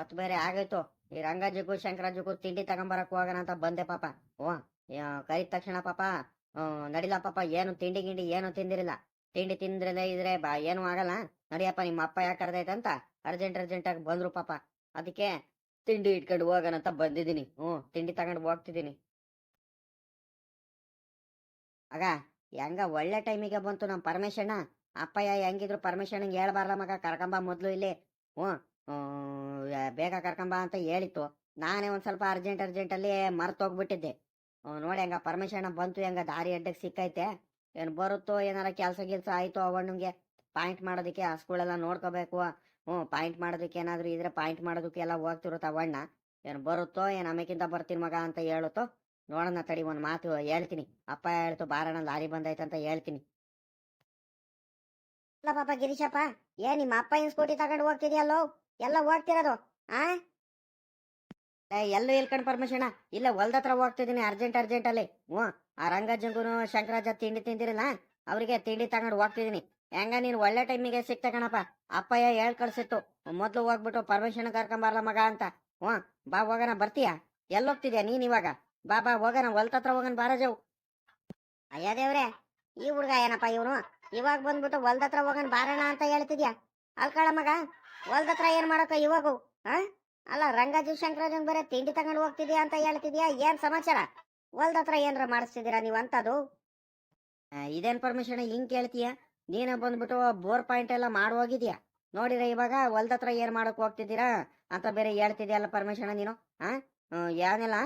ಒತ್ತು ಬೇರೆ ಆಗೋಯ್ತು ಈ ರಂಗಾಜಿಗೂ ಶಂಕರಾಜಿಗೂ ತಿಂಡಿ ತಗೊಂಬರಕ್ ಹೋಗೋಣ ಅಂತ ಬಂದೆ ಪಾಪ. ಓ ಕರಿದ ತಕ್ಷಣ ಪಾಪ ನಡಿಲ್ಲ ಪಾಪ, ಏನು ತಿಂಡಿ ಗಿಂಡಿ ಏನು ತಿಂದಿರಿಲ್ಲ. ತಿಂಡಿ ತಿಂದ್ರಲ್ಲ ಇದ್ರೆ ಬಾ, ಏನು ಆಗಲ್ಲ. ನಡಿಯಪ್ಪ, ನಿಮ್ಮ ಅಪ್ಪ ಯಾಕೆ ಕರ್ದೈತಂತ? ಅರ್ಜೆಂಟ್ ಅರ್ಜೆಂಟ್ ಆಗಿ ಬಂದ್ರು ಪಾಪ. ಅದಕ್ಕೆ ತಿಂಡಿ ಇಟ್ಕೊಂಡು ಹೋಗೋಣ ಅಂತ ಬಂದಿದ್ದೀನಿ. ಹ್ಞೂ, ತಿಂಡಿ ತಗೊಂಡು ಹೋಗ್ತಿದ್ದೀನಿ. ಆಗ, ಹೆಂಗ ಒಳ್ಳೆ ಟೈಮಿಗೆ ಬಂತು ನಮ್ಮ ಪರಮೇಶಣ್ಣ? ಅಪ್ಪಯ್ಯ ಹೆಂಗಿದ್ರು ಪರಮೇಶಣ್ಣಗೆ ಹೇಳ್ಬಾರ್ಲ ಮಗ, ಕರ್ಕೊಂಬ ಮೊದ್ಲು ಇಲ್ಲಿ. ಹ್ಞೂ. ಬೇಗ ಕರ್ಕೊಂಬ ಅಂತ ಹೇಳಿತ್ತು. ನಾನೇ ಒಂದು ಸ್ವಲ್ಪ ಅರ್ಜೆಂಟ್ ಅರ್ಜೆಂಟಲ್ಲಿ ಮರ್ತು ಹೋಗ್ಬಿಟ್ಟಿದ್ದೆ ನೋಡಿ ಹಂಗ ಪರ್ಮಿಷನ್ ಬಂತು, ಹೆಂಗ ದಾರಿ ಅಡ್ಡಕ್ಕೆ ಸಿಕ್ಕೈತೆ. ಏನು ಬರುತ್ತೋ, ಏನಾರ ಕೆಲಸ ಗಿಲ್ಸ ಆಯಿತು ಅವಣ್ಣಂಗೆ ಪಾಯಿಂಟ್ ಮಾಡೋದಕ್ಕೆ ಆ ಸ್ಕೂಳೆಲ್ಲ ನೋಡ್ಕೋಬೇಕು. ಹ್ಞೂ ಪಾಯಿಂಟ್ ಮಾಡೋದಕ್ಕೆ ಏನಾದ್ರು ಇದ್ರೆ ಪಾಯಿಂಟ್ ಮಾಡೋದಕ್ಕೆ ಎಲ್ಲ ಹೋಗ್ತಿರುತ್ತೆ ಅವಣ್ಣ. ಏನು ಬರುತ್ತೋ, ಏನು ಆಮೇಕಿಂದ ಬರ್ತೀನಿ ಮಗ ಅಂತ ಹೇಳುತ್ತೋ, ನೋಡೋಣ ತಡಿ ಒಂದು ಮಾತು ಹೇಳ್ತೀನಿ. ಅಪ್ಪ ಹೇಳ್ತು ಬಾರಣ ಲಾರಿ ಬಂದೈತೆ ಅಂತ ಹೇಳ್ತೀನಿ. ಅಲ್ಲ ಪಾಪ ಗಿರೀಶಪ್ಪ, ಏ, ನಿಮ್ಮ ಅಪ್ಪ ಏನ್ ಸ್ಕೂಟಿ ತಗೊಂಡು ಹೋಗ್ತಿದ್ಯಲ್ಲೋ? ಎಲ್ಲ ಹೋಗ್ತಿರೋದು, ಆ? ಎಲ್ಲೂ ಇಲ್ಕಂಡ್ ಪರ್ಮಿಷನ್ ಇಲ್ಲ ಹೊಲ್ದ ಹತ್ರ ಹೋಗ್ತಿದ್ದೀನಿ ಅರ್ಜೆಂಟ್ ಅರ್ಜೆಂಟ್ ಅಲ್ಲಿ. ಹ್ಞೂ, ಆ ರಂಗಜ್ಜಂಗುನು ಶಂಕರಾಜ ತಿಂಡಿ ತಿಂದಿರಲ್ಲ, ಅವರಿಗೆ ತಿಂಡಿ ತಗೊಂಡು ಹೋಗ್ತಿದ್ದೀನಿ. ಹೆಂಗ ನೀನು ಒಳ್ಳೆ ಟೈಮಿಗೆ ಸಿಕ್ತ ಕಣಪ್ಪ, ಅಪ್ಪಯ್ಯ ಹೇಳ್ ಕಳ್ಸಿತ್ತು ಮೊದ್ಲು ಹೋಗ್ಬಿಟ್ಟು ಪರ್ಮಿಷನ್ ಕರ್ಕೊಂಬಾರ್ಲ ಮಗ ಅಂತ. ಹ್ಞೂ, ಬಾ ಹೋಗೋಣ, ಬರ್ತೀಯಾ? ಎಲ್ಲೋಗ್ತಿದ್ಯಾ ನೀನ್ ಇವಾಗ? ಬಾ ಬಾ, ಹೋಗೋಣ, ಹೊಲ್ದ ಹತ್ರ ಹೋಗನ್ ಬಾರಜವು ಅಯ್ಯ ದೇವ್ರೆ, ಈ ಹುಡ್ಗ ಏನಪ್ಪ ಇವನು? ಇವಾಗ ಬಂದ್ಬಿಟ್ಟು ಹೊಲ್ದ ಹತ್ರ ಹೋಗನ್ ಬಾರಣ ಅಂತ ಹೇಳ್ತಿದ್ಯಾ? ಅಲ್ಕಳ ಮಗ ಹೊಲ್ದ ಹತ್ರ ಏನ್ ಮಾಡಕ ಇವಾಗ ಹಾ ಅಲ್ಲ ರಂಗಾಜು ಶಂಕರಾಜನ್ ಬೇರೆ ತಿಂಡಿ ತಗೊಂಡು ಹೋಗ್ತಿದ್ಯಾ ಅಂತ ಹೇಳ್ತಿದ್ಯಾ? ಏನ್ ಸಮಾಚಾರ? ಹೊಲ್ದ ಹತ್ರ ಏನ್ರ ಮಾಡಿಸ್ತಿದ್ದೀರಾ ನೀವು ಅಂತದು? ಇದೇನ್ ಪರ್ಮಿಷನ್ ಹಿಂಗ್ ಕೇಳ್ತೀಯ? ನೀನ ಬಂದ್ಬಿಟ್ಟು ಬೋರ್ ಪಾಯಿಂಟ್ ಎಲ್ಲ ಮಾಡಿ ಹೋಗಿದ್ಯಾ? ನೋಡಿರ ಇವಾಗ ಹೊಲ್ದ ಹತ್ರ ಏನ್ ಮಾಡಕ್ ಹೋಗ್ತಿದ್ದೀರಾ ಅಂತ ಬೇರೆ ಹೇಳ್ತಿದ್ಯಲ್ಲ ಪರ್ಮಿಷನ್ ನೀನು ಹಾ ಏನಿಲ್ಲ.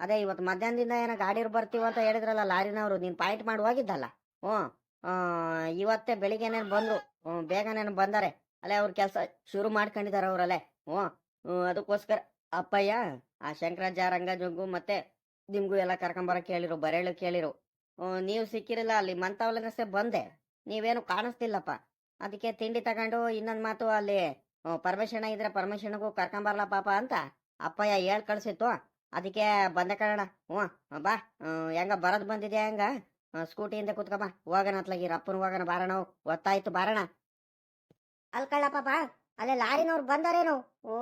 ಅದೇ ಇವತ್ತು ಮಧ್ಯಾಹ್ನದಿಂದ ಏನೋ ಗಾಡಿರು ಬರ್ತೀವ ಅಂತ ಹೇಳಿದ್ರಲ್ಲ ಲಾರಿನವರು, ನೀನ್ ಪಾಯಿಂಟ್ ಮಾಡಿ ಹೋಗಿದ್ದಲ್ಲ. ಹ್ಞೂ ಇವತ್ತೇ ಬೆಳಿಗ್ಗೆ ಬಂದ್ರು. ಹ್ಞೂ ಬೇಗನೇನು ಬಂದಾರೆ. ಅಲ್ಲೇ ಅವ್ರ ಕೆಲಸ ಶುರು ಮಾಡ್ಕೊಂಡಿದ್ದಾರೆ ಅವರಲ್ಲೇ. ಹ್ಞೂ ಅದಕ್ಕೋಸ್ಕರ ಅಪ್ಪಯ್ಯ, ಆ ಶಂಕರಾಜ ರಂಗಜೊಗ್ಗು ಮತ್ತೆ ನಿಮ್ಗೂ ಎಲ್ಲ ಕರ್ಕೊಂಬರ ಕೇಳಿರು ಬರೇಳು ಕೇಳಿರು ನೀವು ಸಿಕ್ಕಿರಲ್ಲ, ಅಲ್ಲಿ ಮಂತಾವಲನಷ್ಟೇ ಬಂದೆ. ನೀವೇನು ಕಾಣಿಸ್ತಿಲ್ಲಪ್ಪ. ಅದಕ್ಕೆ ತಿಂಡಿ ತಗೊಂಡು ಇನ್ನೊಂದು ಮಾತು ಅಲ್ಲಿ ಪರಮೇಶಣ ಇದ್ರೆ ಪರಮೇಶಣಗೂ ಕರ್ಕೊಂಬರ್ಲ ಪಾಪ ಅಂತ ಅಪ್ಪಯ್ಯ ಹೇಳ್ ಕಳ್ಸಿತ್ತು. ಅದಕ್ಕೆ ಬಂದ ಕಣ ಹ್ಞೂ ಬಾ. ಹೆಂಗ ಬರೋದು ಬಂದಿದ್ಯಾ ಹೆಂಗ? ಸ್ಕೂಟಿಯಿಂದ ಕುತ್ಕೊಂಬ ಹೋಗೋಣ ಅತ್ಲಾಗಿ ರಪ್ಪನ ಹೋಗೋಣ ಬಾರಣ ಗೊತ್ತಾಯ್ತು ಬಾರಣ. ಅಲ್ ಕಳ್ಳಪ್ಪ ಅಲ್ಲೇ ಲಾರಿನವ್ರು ಬಂದಾರೇನು. ಓ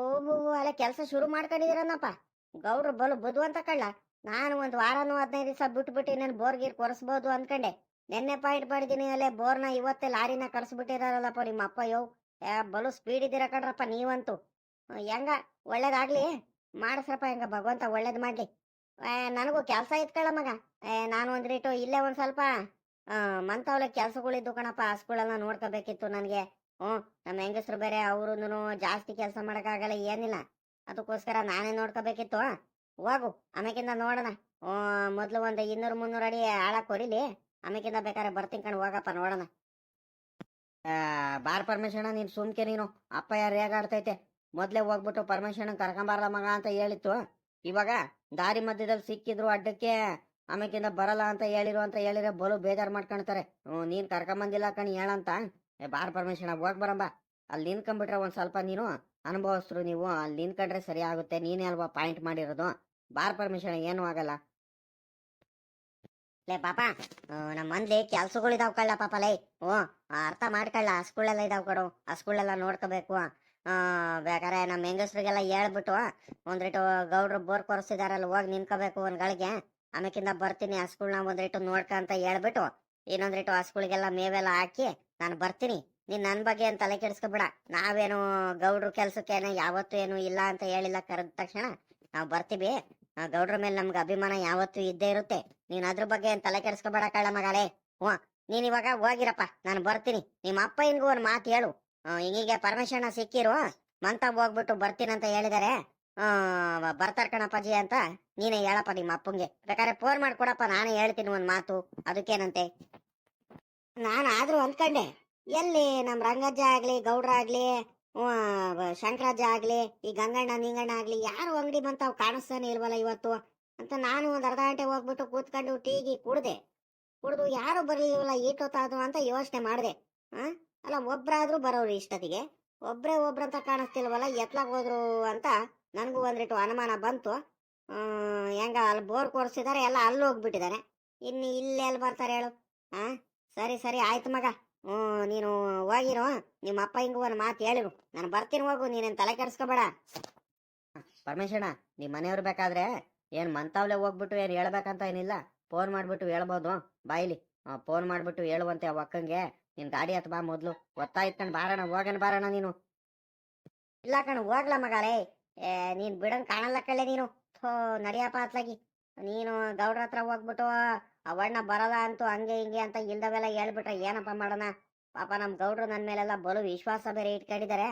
ಅಲ್ಲೇ ಕೆಲಸ ಶುರು ಮಾಡ್ಕೊಂಡಿದ್ದೀರನ್ನಪ್ಪ ಗೌಡ್ರು ಬಲು ಬುದ್ಧವಂತ ಕಳ್ಳ. ನಾನು ಒಂದು ವಾರನೂ ಹದಿನೈದು ದಿವಸ ಬಿಟ್ಬಿಟ್ಟು ನಾನು ಬೋರ್ ಗೀರ್ ಕೊರೆಸ್ಬೋದು ಅನ್ಕಂಡೆ. ನೆನ್ನೆ ಪಾಯಿಂಟ್ ಮಾಡಿದ್ದೀನಿ ಅಲ್ಲೇ ಬೋರ್ನ ಇವತ್ತೇ ಲಾರಿನ ಕರ್ಸ್ಬಿಟ್ಟಿದಾರಲ್ಲಪ್ಪ ನಿಮ್ಮ ಅಪ್ಪ ಯೋ ಬಲು ಸ್ಪೀಡ್ ಇದ್ದೀರ ಕಣ್ರಪ್ಪ ನೀವಂತೂ. ಹೆಂಗ? ಒಳ್ಳೇದಾಗ್ಲಿ. ಮಾಡಿಸ್ರಪ್ಪ ಹೆಂಗ ಭಗವಂತ ಒಳ್ಳೇದು ಮಾಡ್ಲಿ. ನನಗೂ ಕೆಲಸ ಇತ್ಕಳ ಮಗ. ನಾನು ಒಂದ್ ರೇಟು ಇಲ್ಲೇ ಒಂದು ಸ್ವಲ್ಪ ಆ, ಕೆಲಸಗಳಿದ್ದು ಕಣಪ್ಪ ಆ ಸ್ಕೂಳೆಲ್ಲ ನೋಡ್ಕೋಬೇಕಿತ್ತು ನನಗೆ. ಹ್ಞೂ, ನಮ್ಮ ಹೆಂಗಸ್ರು ಬೇರೆ ಅವ್ರು ಜಾಸ್ತಿ ಕೆಲಸ ಮಾಡೋಕ್ಕಾಗಲ್ಲ, ಏನಿಲ್ಲ. ಅದಕ್ಕೋಸ್ಕರ ನಾನೇ ನೋಡ್ಕೋಬೇಕಿತ್ತು. ಹೋಗು, ಆಮೇಕಿಂದ ನೋಡೋಣ. ಮೊದ್ಲು ಒಂದು ಇನ್ನೂರು ಮುನ್ನೂರು ಅಡಿ ಆಳ ಕೊರಿಲಿ, ಆಮೇಕಿಂದ ಬೇಕಾದ್ರೆ ಬರ್ತೀನಿ ಕಣ್, ಹೋಗಪ್ಪ, ನೋಡೋಣ. ಬಾರ್ ಪರ್ಮಿಷನ್, ನೀನು ಸುಮ್ಕೆ ನೀನು. ಅಪ್ಪ ಯಾರು ಹೇಗಾಡ್ತೈತೆ ಮೊದಲೇ ಹೋಗ್ಬಿಟ್ಟು ಪರ್ಮಿಷನ್ ಕರ್ಕೊಂಬಾರಲ್ಲ ಮಗ ಅಂತ ಹೇಳಿತ್ತು. ಇವಾಗ ದಾರಿ ಮಧ್ಯದಲ್ಲಿ ಸಿಕ್ಕಿದ್ರು ಅಡ್ಡಕ್ಕೆ, ಆಮೇಕಿಂದ ಬರಲ್ಲ ಅಂತ ಹೇಳಿರು ಅಂತ ಹೇಳಿದ್ರೆ ಬಲು ಬೇಜಾರ್ ಮಾಡ್ಕೊಳ್ತಾರೆ ನೀನ್ ಕರ್ಕೊಂಬಂದಿಲ್ಲ ಕಣಿ, ಹೇಳಂತ. ಏ, ಬಾರ್ ಪರ್ಮಿಷನ್ ಹೋಗಿ ಬರಂಬ. ಅಲ್ಲಿ ನಿಂತ್ಕೊಂಡ್ಬಿಟ್ರೆ ಒಂದು ಸ್ವಲ್ಪ ನೀನು ಅನುಭವಿಸ್ರು ನೀವು ಅಲ್ಲಿ ನಿಂತ್ಕೊಂಡ್ರೆ ಸರಿ ಆಗುತ್ತೆ. ನೀನೇ ಅಲ್ವಾ ಪಾಯಿಂಟ್ ಮಾಡಿರೋದು? ಬಾರ್ ಪರ್ಮಿಷನ್ ಏನು ಆಗಲ್ಲ. ಲೇ, ಪಾಪ ನಮ್ಮ ಮಂದ್ಲಿ ಕೆಲ್ಸಗಳಿದಾವ್ ಕಳ್ಳ ಪಾಪ, ಲೈ ಓ ಅರ್ಥ ಮಾಡ್ಕೊಳ್ಳ. ಆ ಸ್ಕೂಳೆಲ್ಲ ಇದಾವ್ ಕಡು. ಆ ಸ್ಕೂಳೆಲ್ಲ ನೋಡ್ಕೋಬೇಕು. ಬೇಕಾರೆ ನಮ್ಮ ಹೆಂಗಸ್ರಿಗೆಲ್ಲ ಹೇಳ್ಬಿಟ್ಟು ಒಂದಿಟ್ಟು ಗೌಡ್ರು ಬೋರ್ ಕೊರ್ಸಿದಾರಲ್ಲ, ಹೋಗಿ ನಿಂತ್ಕೋಬೇಕು ಒಂದ್ ಗಳಿಗೆ. ಆಮೇಕಿಂದ ಬರ್ತೀನಿ, ಆ ಸ್ಕೂಲ್ನ ಒಂದ್ರಿಟ್ಟು ನೋಡ್ಕ ಅಂತ ಹೇಳ್ಬಿಟ್ಟು ಇನ್ನೊಂದ್ರಿಟ್ಟು ರೇಟು ಹಸುಗಳಿಗೆಲ್ಲ ಮೇವೆಲ್ಲ ಹಾಕಿ ನಾನು ಬರ್ತೀನಿ. ನೀನ್ ನನ್ ಬಗ್ಗೆ ಏನ್ ತಲೆ ಕೆಡಿಸ್ಕೊಬೇಡ. ನಾವೇನು ಗೌಡ್ರು ಕೆಲ್ಸಕ್ಕೇನೆ ಯಾವತ್ತೂ ಏನು ಇಲ್ಲ ಅಂತ ಹೇಳಿಲ್ಲ ಕರೆದ ತಕ್ಷಣ ನಾವು ಬರ್ತೀವಿ. ಗೌಡ್ರ ಮೇಲೆ ನಮ್ಗೆ ಅಭಿಮಾನ ಯಾವತ್ತೂ ಇದ್ದೇ ಇರುತ್ತೆ. ನೀನ್ ಅದ್ರ ಬಗ್ಗೆ ಏನ್ ತಲೆ ಕೆಡಿಸ್ಕೊಬೇಡ ಕಳ್ಳ ಮಗಳೇ. ಹ್ಞೂ ನೀನ್ ಇವಾಗ ಹೋಗಿರಪ್ಪ. ನಾನು ಬರ್ತೀನಿ. ನಿಮ್ಮ ಅಪ್ಪ ಇನ್ಗೂ ಒಂದ್ ಮಾತು ಹೇಳು. ಹೀಗೆ ಪರ್ಮಿಷನ್ ಸಿಕ್ಕಿರು. ಮಂತ ಹೋಗ್ಬಿಟ್ಟು ಬರ್ತೀನಿ ಅಂತ ಹೇಳಿದಾರೆ. ಬರ್ತಾರ ಕಣಪ್ಪಾಜಿ ಅಂತ ನೀನೇ ಹೇಳಪ್ಪ ನಿಮ್ಮ ಅಪ್ಪಂಗೆ. ಬೇಕಾದ್ರೆ ಫೋನ್ ಮಾಡ್ಕೊಡಪ್ಪ ನಾನೇ ಹೇಳ್ತೀನಿ ಒಂದ್ ಮಾತು. ಅದಕ್ಕೇನಂತೆ? ನಾನು ಆದ್ರೂ ಅಂದ್ಕಂಡೆ ಎಲ್ಲಿ ನಮ್ ರಂಗಜ್ಜ ಆಗ್ಲಿ, ಗೌಡ್ರ ಆಗ್ಲಿ ಶಂಕರಾಜ ಆಗ್ಲಿ, ಈ ಗಂಗಣ್ಣ, ನಿಂಗಣ್ಣ ಆಗ್ಲಿ, ಯಾರು ಅಂಗಡಿ ಬಂತಾವ್ ಕಾಣಿಸ್ತಾನೆ ಇಲ್ವಲ್ಲ ಇವತ್ತು? ಅಂತ ನಾನು ಒಂದ್ ಅರ್ಧ ಗಂಟೆ ಹೋಗ್ಬಿಟ್ಟು ಕೂತ್ಕೊಂಡು ಟೀಗಿ ಕುಡ್ದೆ. ಕುಡ್ದು ಯಾರು ಬರ್ಲಿಲ್ವಲ್ಲ ಈಟೋತಾದ್ರು ಅಂತ ಯೋಚನೆ ಮಾಡಿದೆ. ಅಲ್ಲ, ಒಬ್ರಾದ್ರೂ ಬರೋರು ಇಷ್ಟೊತ್ತಿಗೆ. ಒಬ್ರೇ ಒಬ್ರಂತ ಕಾಣಿಸ್ತಿಲ್ವಲ್ಲ, ಎತ್ಲಾಗ್ ಹೋದ್ರು ಅಂತ ನನಗೂ ಒಂದಿಟ್ಟು ಅನುಮಾನ ಬಂತು. ಹೆಂಗ ಅಲ್ಲಿ ಬೋರ್ ಕೊರ್ಸಿದ್ದಾರೆ ಎಲ್ಲ ಅಲ್ಲಿ ಹೋಗ್ಬಿಟ್ಟಿದ್ದಾರೆ ಇನ್ನು ಇಲ್ಲಿ ಎಲ್ಲಿ ಬರ್ತಾರೆ ಹೇಳು? ಹಾಂ ಸರಿ ಸರಿ, ಆಯ್ತು ಮಗ. ಹ್ಞೂ, ನೀನು ಹೋಗಿರು. ನಿಮ್ಮ ಅಪ್ಪ ಹಿಂಗು ಒಂದು ಮಾತು ಹೇಳಿರು. ನಾನು ಬರ್ತೀನಿ ಹೋಗು ನೀನೇನು ತಲೆ ಕೆಡಿಸ್ಕೋಬೇಡ. ಪರಮೇಶಣ್ಣ ನಿಮ್ಮ ಮನೆಯವ್ರು ಬೇಕಾದ್ರೆ ಏನು ಮಂತಾವ್ಲೆ ಹೋಗ್ಬಿಟ್ಟು ಏನು ಹೇಳ್ಬೇಕಂತ ಏನಿಲ್ಲ. ಫೋನ್ ಮಾಡಿಬಿಟ್ಟು ಹೇಳ್ಬೋದು. ಬಾಯಿಲಿ ಫೋನ್ ಮಾಡಿಬಿಟ್ಟು ಹೇಳುವಂತೆ ಆ ಅಕ್ಕಂಗೆ ನಿನ್ ಗಾಡಿ ಹತ್ತು ಬಾ ಮೊದ್ಲು. ಕಣ್ ಬಾರಣ ಹೋಗಣ ಬಾರಣ ನೀನು. ಇಲ್ಲ ಕಣ್, ಹೋಗ್ಲ ಮಗಳೇ ನೀನ್ ಬಿಡಂಗ್ ಕಾಣಲ್ಲ ಕಳೆ ನೀನು. ನಡಿಯಪ್ಪ ಅತ್ಲಾಗಿ. ನೀನು ಗೌಡ್ರ ಹತ್ರ ಹೋಗ್ಬಿಟ್ಟು ಅವಣ್ಣ ಬರಲ್ಲ ಅಂತೂ ಹಂಗೆ ಹಿಂಗೆ ಅಂತ ಇಲ್ದವೆಲ್ಲ ಹೇಳ್ಬಿಟ್ರೆ ಏನಪ್ಪ ಮಾಡೋಣ? ಪಾಪ ನಮ್ ಗೌಡ್ರು ನನ್ ಮೇಲೆಲ್ಲ ಬಲು ವಿಶ್ವಾಸ ಬೇರೆ ಇಟ್ಕೊಂಡಿದ್ದಾರೆ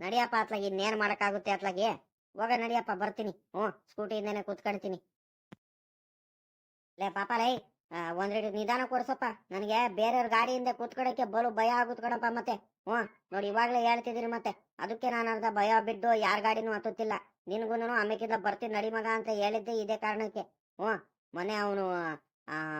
ನಡಿಯಪ್ಪ ಅತ್ಲಾಗಿ, ಇನ್ನೇನ್ ಮಾಡಕ್ಕಾಗುತ್ತೆ ಅತ್ಲಾಗಿ? ಹೋಗ ನಡಿಯಪ್ಪ, ಬರ್ತೀನಿ. ಹ್ಞೂ ಸ್ಕೂಟಿಯಿಂದನೇ ಕೂತ್ಕೊಳ್ತೀನಿ ಲೇ, ಪಾಪ ಲೇ. ಒಂದ್ ರೇಟ್ ನಿಧಾನ ಕೊಡ್ಸಪ್ಪ. ನನಗೆ ಬೇರೆಯವ್ರ ಗಾಡಿಯಿಂದ ಕೂತ್ಕೊಳಕ್ಕೆ ಬಲು ಭಯ ಆಗುತ್ತೆ ಕಣಪ್ಪ ಮತ್ತೆ. ಹ್ಞೂ, ನೋಡಿ ಇವಾಗ್ಲೇ ಹೇಳ್ತಿದ್ದೀನಿ ಮತ್ತೆ. ಅದಕ್ಕೆ ನಾನು ಅರ್ಧ ಭಯ ಬಿಟ್ಟು ಯಾರ ಗಾಡಿನೂ ಹತ್ತುತ್ತಿಲ್ಲ. ನಿನ್ಗೂನು ಆಮೇಕಿಂದ ಬರ್ತೀನಿ ನಡಿ ಮಗ ಅಂತ ಹೇಳಿದ್ದೆ ಇದೇ ಕಾರಣಕ್ಕೆ. ಹ್ಞೂ, ಮೊನ್ನೆ ಅವನು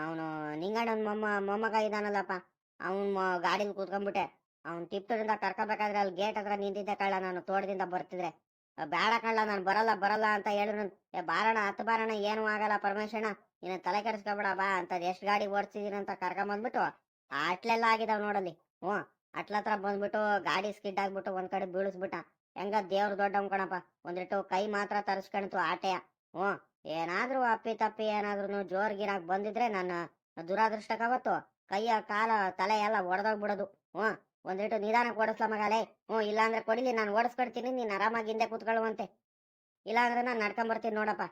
ಅವನು ನಿಂಗಣ್ಣನ ಮೊಮ್ಮ, ಮೊಮ್ಮಗ ಇದಾನಲ್ಲಪ್ಪ. ಅವನ್ ಗಾಡಿಲಿ ಕೂತ್ಕೊಂಡ್ಬಿಟ್ಟೆ. ಅವ್ನು ಟಿಪ್ಟೂರಿಂದ ಕರ್ಕೋಬೇಕಾದ್ರೆ ಅಲ್ಲಿ ಗೇಟ್ ಹತ್ರ ನಿಂತಿದ್ದೆ ಕಳ್ಳ. ನಾನು ತೋಟದಿಂದ ಬರ್ತಿದ್ರೆ. ಬೇಡ ಕಳ್ಳ, ನಾನು ಬರಲ್ಲ ಬರಲ್ಲ ಅಂತ ಹೇಳಿದ್ರು. ಏ ಬಾರಣ ಹತ್ತು ಬಾರಣ ಏನು ಆಗಲ್ಲ ಪರಮೇಶಣ್ಣ ನೀನು ತಲೆ ಕೆಡಿಸ್ಕೊಬೇಡ, ಬಾ ಅಂತ ಎಷ್ಟು ಗಾಡಿ ಓಡಿಸಿದೀನಿ ಅಂತ ಕರ್ಕೊಂಬಂದ್ಬಿಟ್ಟು ಅಟ್ಲೆಲ್ಲ ಆಗಿದಾವ್ ನೋಡಲ್ಲಿ. ಹ್ಞೂ ಅಟ್ಲ ಹತ್ರ ಬಂದ್ಬಿಟ್ಟು ಗಾಡಿ ಸ್ಕಿಡ್ ಆಗ್ಬಿಟ್ಟು ಒಂದ್ ಕಡೆ ಬೀಳಿಸ್ಬಿಟ್ಟ. ಹೆಂಗ ದೇವ್ರ ದೊಡ್ಡ ಕಣಪ್ಪ, ಒಂದಿಟ್ಟು ಕೈ ಮಾತ್ರ ತರಿಸ್ಕೊಳ್ತು ಆಟೆಯ. ಹ್ಞೂ, ಏನಾದ್ರೂ ಅಪ್ಪಿ ತಪ್ಪಿ ಏನಾದ್ರೂ ಜೋರ್ ಗಿರಾಕ್ ಬಂದಿದ್ರೆ ನನ್ನ ದುರಾದೃಷ್ಟಕ್ಕವತ್ತು ಕೈಯ, ಕಾಲ, ತಲೆ ಎಲ್ಲ ಒಡೆದೋಗ್ಬಿಡೋದು. ಹ್ಞೂ ಒಂದಿಟ್ಟು ನಿಧಾನಕ್ಕೆ ಓಡಿಸ್ಲ ಮಗಾಲೆ ಹ್ಞೂ, ಇಲ್ಲಾಂದ್ರೆ ಕೊಡಿಲಿ, ನಾನು ಓಡಿಸ್ಕೊಡ್ತೀನಿ ನೀನು ಆರಾಮಾಗಿ ಹಿಂದೆ ಕೂತ್ಕೊಳ್ಳುವಂತೆ. ಇಲ್ಲಾಂದ್ರೆ ನಾನು ನಡ್ಕೊಂಬರ್ತೀನಿ ನೋಡಪ್ಪ.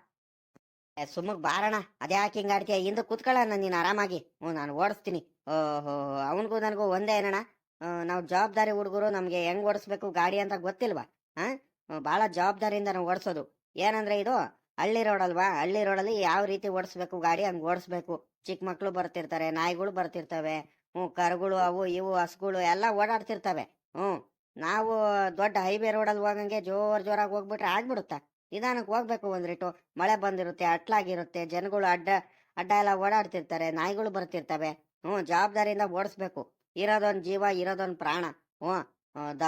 ಸುಮ್ಮಗ್ ಬಾರಣ ಅದೇ ಯಾಕೆ ಹಿಂಗ್ ಆಡ್ತೀಯ, ಹಿಂದೆ ಕೂತ್ಕೊಳ್ಳೋಣ ನೀನು ಆರಾಮಾಗಿ. ಹ್ಞೂ, ನಾನು ಓಡಿಸ್ತೀನಿ. ಓಹೋ, ಅವನಿಗೂ ನನಗೂ ಒಂದೇ ಏನಣ್ಣ ನಾವು ಜವಾಬ್ದಾರಿ ಹುಡುಗರು, ನಮಗೆ ಹೆಂಗೆ ಓಡಿಸ್ಬೇಕು ಗಾಡಿ ಅಂತ ಗೊತ್ತಿಲ್ವಾ? ಹಾಂ ಭಾಳ ಜವಾಬ್ದಾರಿಯಿಂದ ನಾವು ಓಡಿಸೋದು. ಏನಂದ್ರೆ ಇದು, ಹಳ್ಳಿ ರೋಡ್ ಅಲ್ವಾ? ಹಳ್ಳಿ ರೋಡಲ್ಲಿ ಯಾವ ರೀತಿ ಓಡಿಸ್ಬೇಕು, ಗಾಡಿ ಹಂಗೆ ಓಡಿಸ್ಬೇಕು? ಚಿಕ್ಕ ಮಕ್ಕಳು ಬರ್ತಿರ್ತಾರೆ, ನಾಯಿಗಳು ಬರ್ತಿರ್ತವೆ. ಹ್ಞೂ, ಕರುಗಳು ಅವು ಇವು ಹಸುಗಳು ಎಲ್ಲ ಓಡಾಡ್ತಿರ್ತವೆ. ಹ್ಞೂ, ನಾವು ದೊಡ್ಡ ಹೈವೇ ರೋಡಲ್ಲಿ ಹೋಗಂಗೆ ಜೋರ್ ಜೋರಾಗಿ ಹೋಗ್ಬಿಟ್ರೆ ಆಗ್ಬಿಡುತ್ತಾ. ನಿಧಾನಕ್ಕೆ ಹೋಗ್ಬೇಕು ಒಂದ್ರಿಟ್ಟು ಮಳೆ ಬಂದಿರುತ್ತೆ, ಅಟ್ಲಾಗಿರುತ್ತೆ, ಜನಗಳು ಅಡ್ಡ ಅಡ್ಡ ಎಲ್ಲ ಓಡಾಡ್ತಿರ್ತಾರೆ, ನಾಯಿಗಳು ಬರ್ತಿರ್ತವೆ. ಹ್ಞೂ, ಜವಾಬ್ದಾರಿಯಿಂದ ಓಡಿಸ್ಬೇಕು. ಇರೋದೊಂದು ಜೀವ, ಇರೋದೊಂದು ಪ್ರಾಣ. ಹ್ಞೂ ದ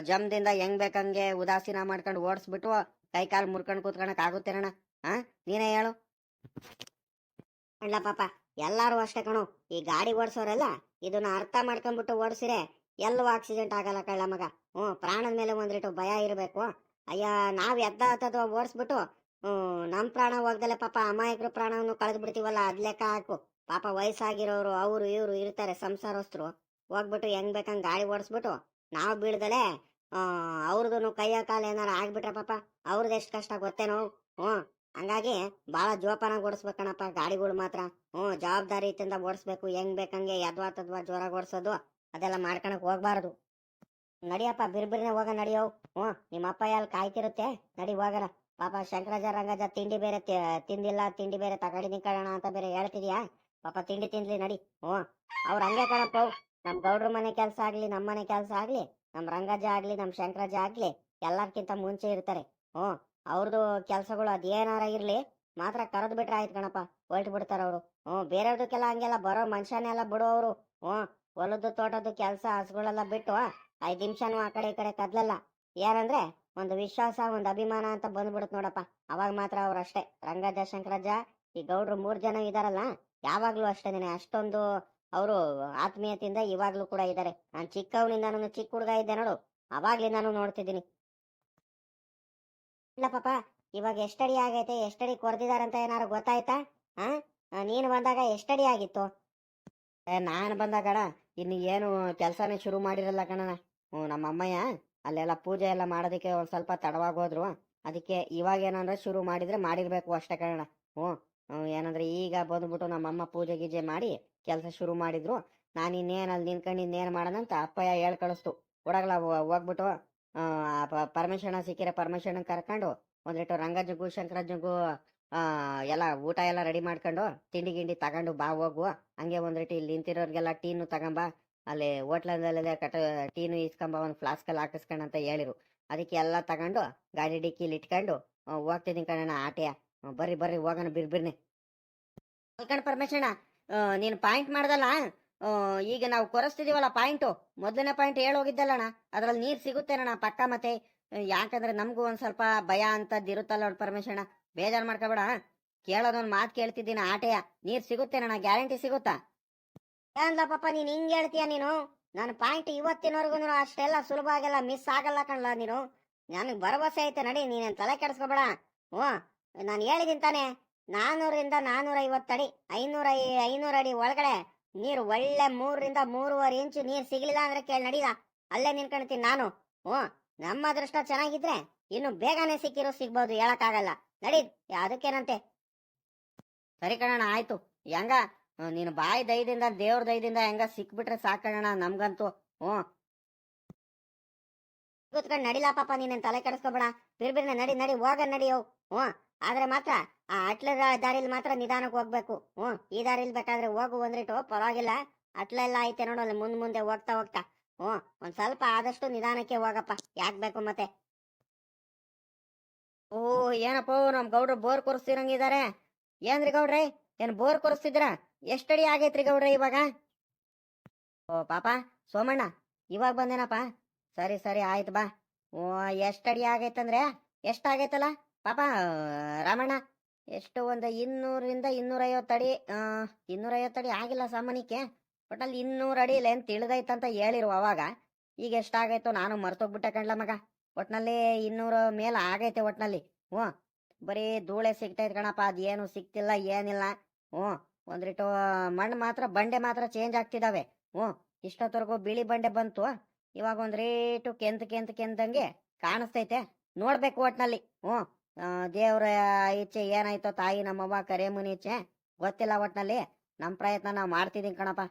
ಜಮ್ದಿಂದ ಹೆಂಗ್ ಬೇಕಂಗೆ ಉದಾಸೀನ ಮಾಡ್ಕೊಂಡು ಓಡಿಸ್ಬಿಟ್ಟು ಕೈ ಕಾಲು ಮುರ್ಕೊಂಡು ಕೂತ್ಕೊಳಕ್ ಆಗುತ್ತೇನಣ್ಣ? ಹಾ ನೀನೇ ಹೇಳು. ಅಣ್ಣ ಪಾಪ. ಎಲ್ಲಾರು ಅಷ್ಟೇ ಕಣೋ. ಈ ಗಾಡಿ ಓಡಿಸೋರೆಲ್ಲ ಇದನ್ನ ಅರ್ಥ ಮಾಡ್ಕೊಂಡ್ಬಿಟ್ಟು ಓಡಿಸಿರೆ ಎಲ್ಲೂ ಆಕ್ಸಿಡೆಂಟ್ ಆಗಲ್ಲ ಕಳ್ಳ ಮಗ. ಹ್ಞೂ, ಪ್ರಾಣದ ಮೇಲೆ ಒಂದಿಟ್ಟು ಭಯ ಇರಬೇಕು. ಅಯ್ಯ, ನಾವ್ ಎದ್ದ ಹತ್ತದ ಓಡಿಸ್ಬಿಟ್ಟು, ಹ್ಞೂ, ನಮ್ ಪ್ರಾಣ ಹೋಗ್ದಲೆ ಪಾಪ ಅಮಾಯಕರು ಪ್ರಾಣವನ್ನು ಕಳೆದು ಬಿಡ್ತೀವಲ್ಲ ಅದ್ ಲೆಕ್ಕ ಹಾಕು. ಪಾಪ ವಯಸ್ಸಾಗಿರೋರು, ಅವ್ರು ಇವ್ರು ಇರ್ತಾರೆ ಸಂಸಾರಸ್ಥರು. ಹೋಗ್ಬಿಟ್ಟು ಹೆಂಗ್ ಬೇಕಂಗ್ ಗಾಡಿ ಓಡಿಸ್ಬಿಟ್ಟು, ನಾವ್ ಬೀಳ್ದಲೆ ಅವ್ರದ್ದು ಕೈಯ ಕಾಲ ಏನಾರ ಆಗ್ಬಿಟ್ರೆ ಪಾಪ ಅವ್ರದ್ದು ಎಷ್ಟು ಕಷ್ಟ ಗೊತ್ತೇನೋ. ಹ್ಮ್ ಹಂಗಾಗಿ ಬಹಳ ಜೋಪಾನ ಓಡಿಸ್ಬೇಕಣಪ್ಪ. ಗಾಡಿಗಳು ಮಾತ್ರ. ಹ್ಞೂ ಜವಾಬ್ದಾರಿ ಇತ್ತಿಂದ ಓಡಿಸ್ಬೇಕು, ಹೆಂಗ್ ಬೇಕಂಗೆ ಯದ್ವಾ ತದ್ವಾ ಜೋರಾಗಿ ಓಡಿಸೋದು, ಅದೆಲ್ಲ ಮಾಡ್ಕೊಳಕ್ ಹೋಗ್ಬಾರ್ದು. ನಡಿಯಪ್ಪ, ಬಿರ್ಬಿರ್ನೆ ಹೋಗ, ನಡಿಯೋ. ಹ್ಞೂ, ನಿಮ್ಮ ಅಪ್ಪ ಎಲ್ಲಿ ಕಾಯ್ತಿರುತ್ತೆ? ನಡಿ ಹೋಗಲ್ಲ ಪಾಪ ಶಂಕರಾಜ ರಂಗಜ ತಿಂಡಿ ಬೇರೆ ತಿಂದಿಲ್ಲ, ತಿಂಡಿ ಬೇರೆ ತಗಡಿ ನಿಂಕೋಣ ಅಂತ ಬೇರೆ ಹೇಳ್ತಿದ್ಯಾ? ಪಾಪ ತಿಂಡಿ ತಿನ್ಲಿ, ನಡಿ. ಹ್ಞೂ, ಅವ್ರ ಹಂಗೆ ಕಣಪ್ಪ. ನಮ್ಮ ನಮ್ ಗೌಡ್ರ ಮನೆ ಕೆಲಸ ಆಗ್ಲಿ ನಮ್ಮ ಮನೆ ಕೆಲಸ ಆಗ್ಲಿ ನಮ್ಮ ರಂಗಜ ಆಗ್ಲಿ ನಮ್ಮ ಶಂಕರಾಜ ಆಗ್ಲಿ, ಎಲ್ಲರ್ಕಿಂತ ಮುಂಚೆ ಇರ್ತಾರೆ. ಹ್ಞೂ ಅವ್ರದ್ದು ಕೆಲಸಗಳು ಅದೇನಾರ ಇರ್ಲಿ, ಮಾತ್ರ ಕರೆದು ಬಿಟ್ರೆ ಆಯ್ತು ಕಣಪ್ಪ, ಹೊಲ್ಟ್ ಬಿಡ್ತಾರ ಅವರು. ಹ್ಞೂ, ಬೇರೆಯವ್ರದಕ್ಕೆಲ್ಲ ಹಂಗೆಲ್ಲ ಬರೋ ಮನುಷ್ಯನೆಲ್ಲ ಬಿಡೋರು ಹ್ಞೂ, ಹೊಲದ್ದು, ತೋಟದ್ದು ಕೆಲಸ, ಹಸುಗಳೆಲ್ಲ ಬಿಟ್ಟು ಐದು ನಿಮಿಷನೂ ಆ ಕಡೆ ಈ ಕಡೆ ಕದ್ಲಲ್ಲ. ಏನಂದ್ರೆ ಒಂದು ವಿಶ್ವಾಸ, ಒಂದು ಅಭಿಮಾನ ಅಂತ ಬಂದ್ಬಿಡುತ್ತೆ ನೋಡಪ್ಪ. ಅವಾಗ ಮಾತ್ರ ಅವ್ರು ಅಷ್ಟೇ. ರಂಗಜ ಶಂಕರಜ್ಜ ಈ ಗೌಡ್ರು ಮೂರ್ ಜನ ಇದಾರಲ್ಲ, ಯಾವಾಗ್ಲೂ ಅಷ್ಟೇನೆ ಅಷ್ಟೊಂದು ಅವರು ಆತ್ಮೀಯತೆಯಿಂದ ಇವಾಗ್ಲೂ ಕೂಡ ಇದ್ದಾರೆ ನಾನು ಚಿಕ್ಕವನಿಂದ ನಾನು ಚಿಕ್ಕ ಹುಡುಗ ಇದ್ದೆ ನೋಡು, ಅವಾಗ್ಲಿಂದಾನು ನೋಡ್ತಿದ್ದೀನಿ. ಇಲ್ಲ ಪಾಪ, ಇವಾಗ ಎಷ್ಟಡಿ ಆಗೈತೆ, ಎಷ್ಟಡಿ ಕೊರ್ದಿದಾರಂತ ಏನಾರು ಗೊತ್ತಾಯ್ತಾ? ಹಾ ನೀನು ಬಂದಾಗ ಎಷ್ಟಡಿ ಆಗಿತ್ತು? ನಾನು ಬಂದಾಗ ಇನ್ನು ಏನು ಕೆಲಸನೇ ಶುರು ಮಾಡಿರಲ್ಲ ಕಣಣ ಹ್ಞೂ ನಮ್ಮ ಅಮ್ಮಯ್ಯ, ಅಲ್ಲೆಲ್ಲ ಪೂಜೆ ಎಲ್ಲ ಮಾಡೋದಕ್ಕೆ ಒಂದು ಸ್ವಲ್ಪ ತಡವಾಗಿ ಹೋದ್ರು. ಅದಕ್ಕೆ ಇವಾಗ ಏನಂದ್ರೆ ಶುರು ಮಾಡಿದ್ರೆ ಮಾಡಿರ್ಬೇಕು ಅಷ್ಟೇ ಕಣಣ ಹ್ಞೂ ಏನಂದ್ರೆ ಈಗ ಬಂದ್ಬಿಟ್ಟು ನಮ್ಮಮ್ಮ ಪೂಜೆ ಗೀಜೆ ಮಾಡಿ ಕೆಲಸ ಶುರು ಮಾಡಿದ್ರು. ನಾನು ಇನ್ನೇನು ಅಲ್ಲಿ ನಿಂತ್ಕೊಂಡು ಇನ್ನೇನು ಮಾಡೋಣ ಅಂತ ಅಪ್ಪಯ್ಯ ಹೇಳ್ ಕಳಿಸ್ತು ಹೋಗ್ಬಿಟ್ಟು ಪರಮೇಶ್ವರನ ಸಿಕ್ಕಿರೋ ಪರಮೇಶ್ವರನ ಕರ್ಕೊಂಡು ಒಂದಿಟ್ಟು ರಂಗಜ್ಜಗೂ ಶಂಕರಜ್ಜಗೂ ಆ, ಎಲ್ಲ ಊಟ ಎಲ್ಲ ರೆಡಿ ಮಾಡ್ಕೊಂಡು ತಿಂಡಿ ಗಿಂಡಿ ತಗೊಂಡು ಬಾ ಹೋಗುವ ಹಂಗೆ ಒಂದಿಟ್ಟು ಇಲ್ಲಿ ನಿಂತಿರೋರಿಗೆಲ್ಲ ಟೀನು ತಗೊಂಬ. ಅಲ್ಲಿ ಹೋಟ್ಲದಲ್ಲೇ ಕಟ ಟೀನು ಇಸ್ಕೊಂಬ ಒಂದು ಫ್ಲಾಸ್ಕಲ್ಲಿ ಹಾಕಿಸ್ಕೊಂಡು ಅಂತ ಹೇಳಿರು. ಅದಕ್ಕೆ ಎಲ್ಲ ತಗೊಂಡು ಗಾಡಿ ಡಿಕ್ಕಿಲಿ ಇಟ್ಕೊಂಡು ಹೋಗ್ತಿದ್ದೀನಿ ಕಣಣ್ಣ ಆಟೆಯ. ಬರ್ರಿ ಬರ್ರಿ ಹೋಗೋಣ ಬಿರ್ಬಿರ್ನೆ. ಅಲ್ಕಣ್ ಪರಮೇಶಣ್ಣ ನೀನು ಪಾಯಿಂಟ್ ಮಾಡ್ದಲ್ಲ? ಈಗ ನಾವು ಕೊರಸ್ತಿದೀವಲ್ಲ ಪಾಯಿಂಟು. ಮೊದಲನೇ ಪಾಯಿಂಟ್ ಹೇಳೋಗಿದ್ದಲ್ಲಣ್ಣ. ಅದ್ರಲ್ಲಿ ನೀರು ಸಿಗುತ್ತೇನಣ್ಣ, ಪಕ್ಕ ಮತ್ತೆ. ಯಾಕಂದ್ರೆ ನಮಗೂ ಒಂದ್ ಸ್ವಲ್ಪ ಭಯ ಅಂತದ್ದು ಇರುತ್ತಲ್ಲ ನೋಡಿ ಪರಮೇಶ್ವರಣ ಬೇಜಾರು ಮಾಡ್ಕೋಬೇಡ ಕೇಳೋದೊಂದು ಮಾತು ಕೇಳ್ತಿದ್ದೀನಿ ಆಟೆಯ. ನೀರು ಸಿಗುತ್ತೇನಣ್ಣ, ಗ್ಯಾರಂಟಿ ಸಿಗುತ್ತಾ? ಏನ್ಲ ಪಾಪ, ನೀನ್ ಹಿಂಗ್ ಹೇಳ್ತೀಯ ನೀನು? ನಾನು ಪಾಯಿಂಟ್ ಇವತ್ತಿನವರೆಗೂ ಅಷ್ಟೆಲ್ಲ ಸುಲಭ ಆಗಲ್ಲ, ಮಿಸ್ ಆಗಲ್ಲ ಕಣ್ಲ ನೀನು. ನನಗೆ ಭರವಸೆ ಐತೆ ನಡಿ ನೀನೇನು ತಲೆ ಕೆಡಿಸ್ಕೋಬೇಡ. ಓ ನಾನು ಹೇಳಿದ್ದೀನಿ ತಾನೆ. ನಾನ್ನೂರಿಂದ ನಾನ್ನೂರ ಅಡಿ ಐನೂರ ಐನೂರು ಅಡಿ ಒಳಗಡೆ ನೀರು ಒಳ್ಳೆ ಮೂರರಿಂದ ಮೂರುವರೆ ಇಂಚು ನೀರು ಸಿಗ್ಲಿಲ್ಲ ಅಂದ್ರೆ ಕೇಳಿ ನಡೀಲ. ಅಲ್ಲೇ ನಿನ್ಕೊಳ್ತೀನಿ ನಾನು. ಹ್ಞೂ, ನಮ್ಮ ಅದೃಷ್ಟ ಚೆನ್ನಾಗಿದ್ರೆ ಇನ್ನು ಬೇಗನೆ ಸಿಕ್ಕಿರೋ ಸಿಗ್ಬೋದು ಹೇಳಕ್ಕಾಗಲ್ಲ. ನಡಿ, ಅದಕ್ಕೇನಂತೆ? ಸರಿ ಕಣಣ್ಣ, ಆಯ್ತು. ಹೆಂಗ? ನೀನು ಬಾಯಿ ದಯದಿಂದ, ದೇವ್ರ ದಯದಿಂದ ಹೆಂಗ ಸಿಕ್ಬಿಟ್ರೆ ಸಾಕಣ್ಣ ನಮ್ಗಂತೂ. ಹ್ಞೂ. ಕೂತ್ಕೊಂಡು ನಡಿಲಾ ಪಾಪ ನೀನೇನ್ ತಲೆ ಕೆಡಿಸ್ಕೊಬೇಡ. ಬಿರ್ಬಿರ್ನೆ, ನಡಿ ನಡಿ, ಹೋಗ ನಡಿಯೋ ಹ್ಞೂ. ಆದ್ರೆ ಮಾತ್ರ ಆ ಅಟ್ಲ ದಾರಿಲಿ ಮಾತ್ರ ನಿಧಾನಕ್ಕೆ ಹೋಗ್ಬೇಕು. ಹ್ಞೂ ಈ ದಾರಿಲಿ ಬೇಕಾದ್ರೆ ಹೋಗು ಒಂದ್ರಿಟ್ಟು ಪರವಾಗಿಲ್ಲ. ಅಟ್ಲೆಲ್ಲ ಐತೆ ನೋಡು, ಅಲ್ಲಿ ಮುಂದ್ ಮುಂದೆ ಹೋಗ್ತಾ ಹೋಗ್ತಾ. ಹ್ಞೂ ಒಂದ್ ಸ್ವಲ್ಪ ಆದಷ್ಟು ನಿಧಾನಕ್ಕೆ ಹೋಗಪ್ಪ. ಯಾಕ್ ಬೇಕು ಮತ್ತೆ? ಓ, ಏನಪ್ಪ, ನಮ್ ಗೌಡ್ರು ಬೋರ್ ಕೊರಿಸ್ತಿರಂಗಿದ್ದಾರೆ ಏನ್ರಿ ಗೌಡ್ರಿ, ಏನ್ ಬೋರ್ ಕೊರಿಸ್ತಿದ್ರ? ಎಷ್ಟಡಿ ಆಗೈತ್ರಿ ಗೌಡ್ರ ಇವಾಗ? ಓ, ಪಾಪ, ಸೋಮಣ್ಣ, ಇವಾಗ ಬಂದೇನಪ್ಪ? ಸರಿ ಸರಿ, ಆಯ್ತು ಬಾ. ಓ ಎಷ್ಟಡಿ ಆಗೈತಂದ್ರೆ, ಎಷ್ಟಾಗೈತಲ್ಲ? ಪಾಪ ರಾಮಣ್ಣ, ಎಷ್ಟು ಒಂದು ಇನ್ನೂರಿಂದ ಇನ್ನೂರೈವತ್ತು ಅಡಿ ಇನ್ನೂರೈವತ್ತು ಅಡಿ ಆಗಿಲ್ಲ ಸಾಮಾನ್ಯಕ್ಕೆ. ಒಟ್ಟಲ್ಲಿ ಇನ್ನೂರು ಅಡಿ ಲೆಂತ್ ತಿಳಿದೈತಂತ ಹೇಳಿರು ಅವಾಗ. ಈಗ ಎಷ್ಟಾಗೈತೋ ನಾನು ಮರ್ತೋಗ್ಬಿಟ್ಟೆ ಕಣ್ಲ ಮಗ. ಒಟ್ನಲ್ಲಿ ಇನ್ನೂರು ಮೇಲೆ ಆಗೈತೆ ಒಟ್ನಲ್ಲಿ. ಹ್ಞೂ, ಬರೀ ಧೂಳೆ ಸಿಗ್ತೈತೆ ಕಣಪ್ಪ, ಅದೇನು ಸಿಕ್ತಿಲ್ಲ ಏನಿಲ್ಲ. ಹ್ಞೂ ಒಂದಿಟ್ಟು ಮಣ್ಣು ಮಾತ್ರ, ಬಂಡೆ ಮಾತ್ರ ಚೇಂಜ್ ಆಗ್ತಿದ್ದಾವೆ ಹ್ಞೂ, ಇಷ್ಟೊತ್ತವರೆಗೂ ಬಿಳಿ ಬಂಡೆ ಬಂತು. ಇವಾಗ ಒಂದ್ ರೇಟು ಕೆಂತ ಕೆಂತ ಕೆಂದಂಗೆ ಕಾಣಿಸ್ತೈತೆ. ನೋಡ್ಬೇಕು ಒಟ್ನಲ್ಲಿ. ಹ್ಞೂ ದೇವ್ರ ಇಚ್ಛೆ ಏನಾಯ್ತೋ ತಾಯಿ ನಮ್ಮವ್ವ ಕರೇಮುನಿ ಇಚ್ಛೆ, ಗೊತ್ತಿಲ್ಲ ಒಟ್ನಲ್ಲಿ. ನಮ್ಮ ಪ್ರಯತ್ನ ನಾವು ಮಾಡ್ತಿದ್ದೀನಿ ಕಣಪ್ಪ.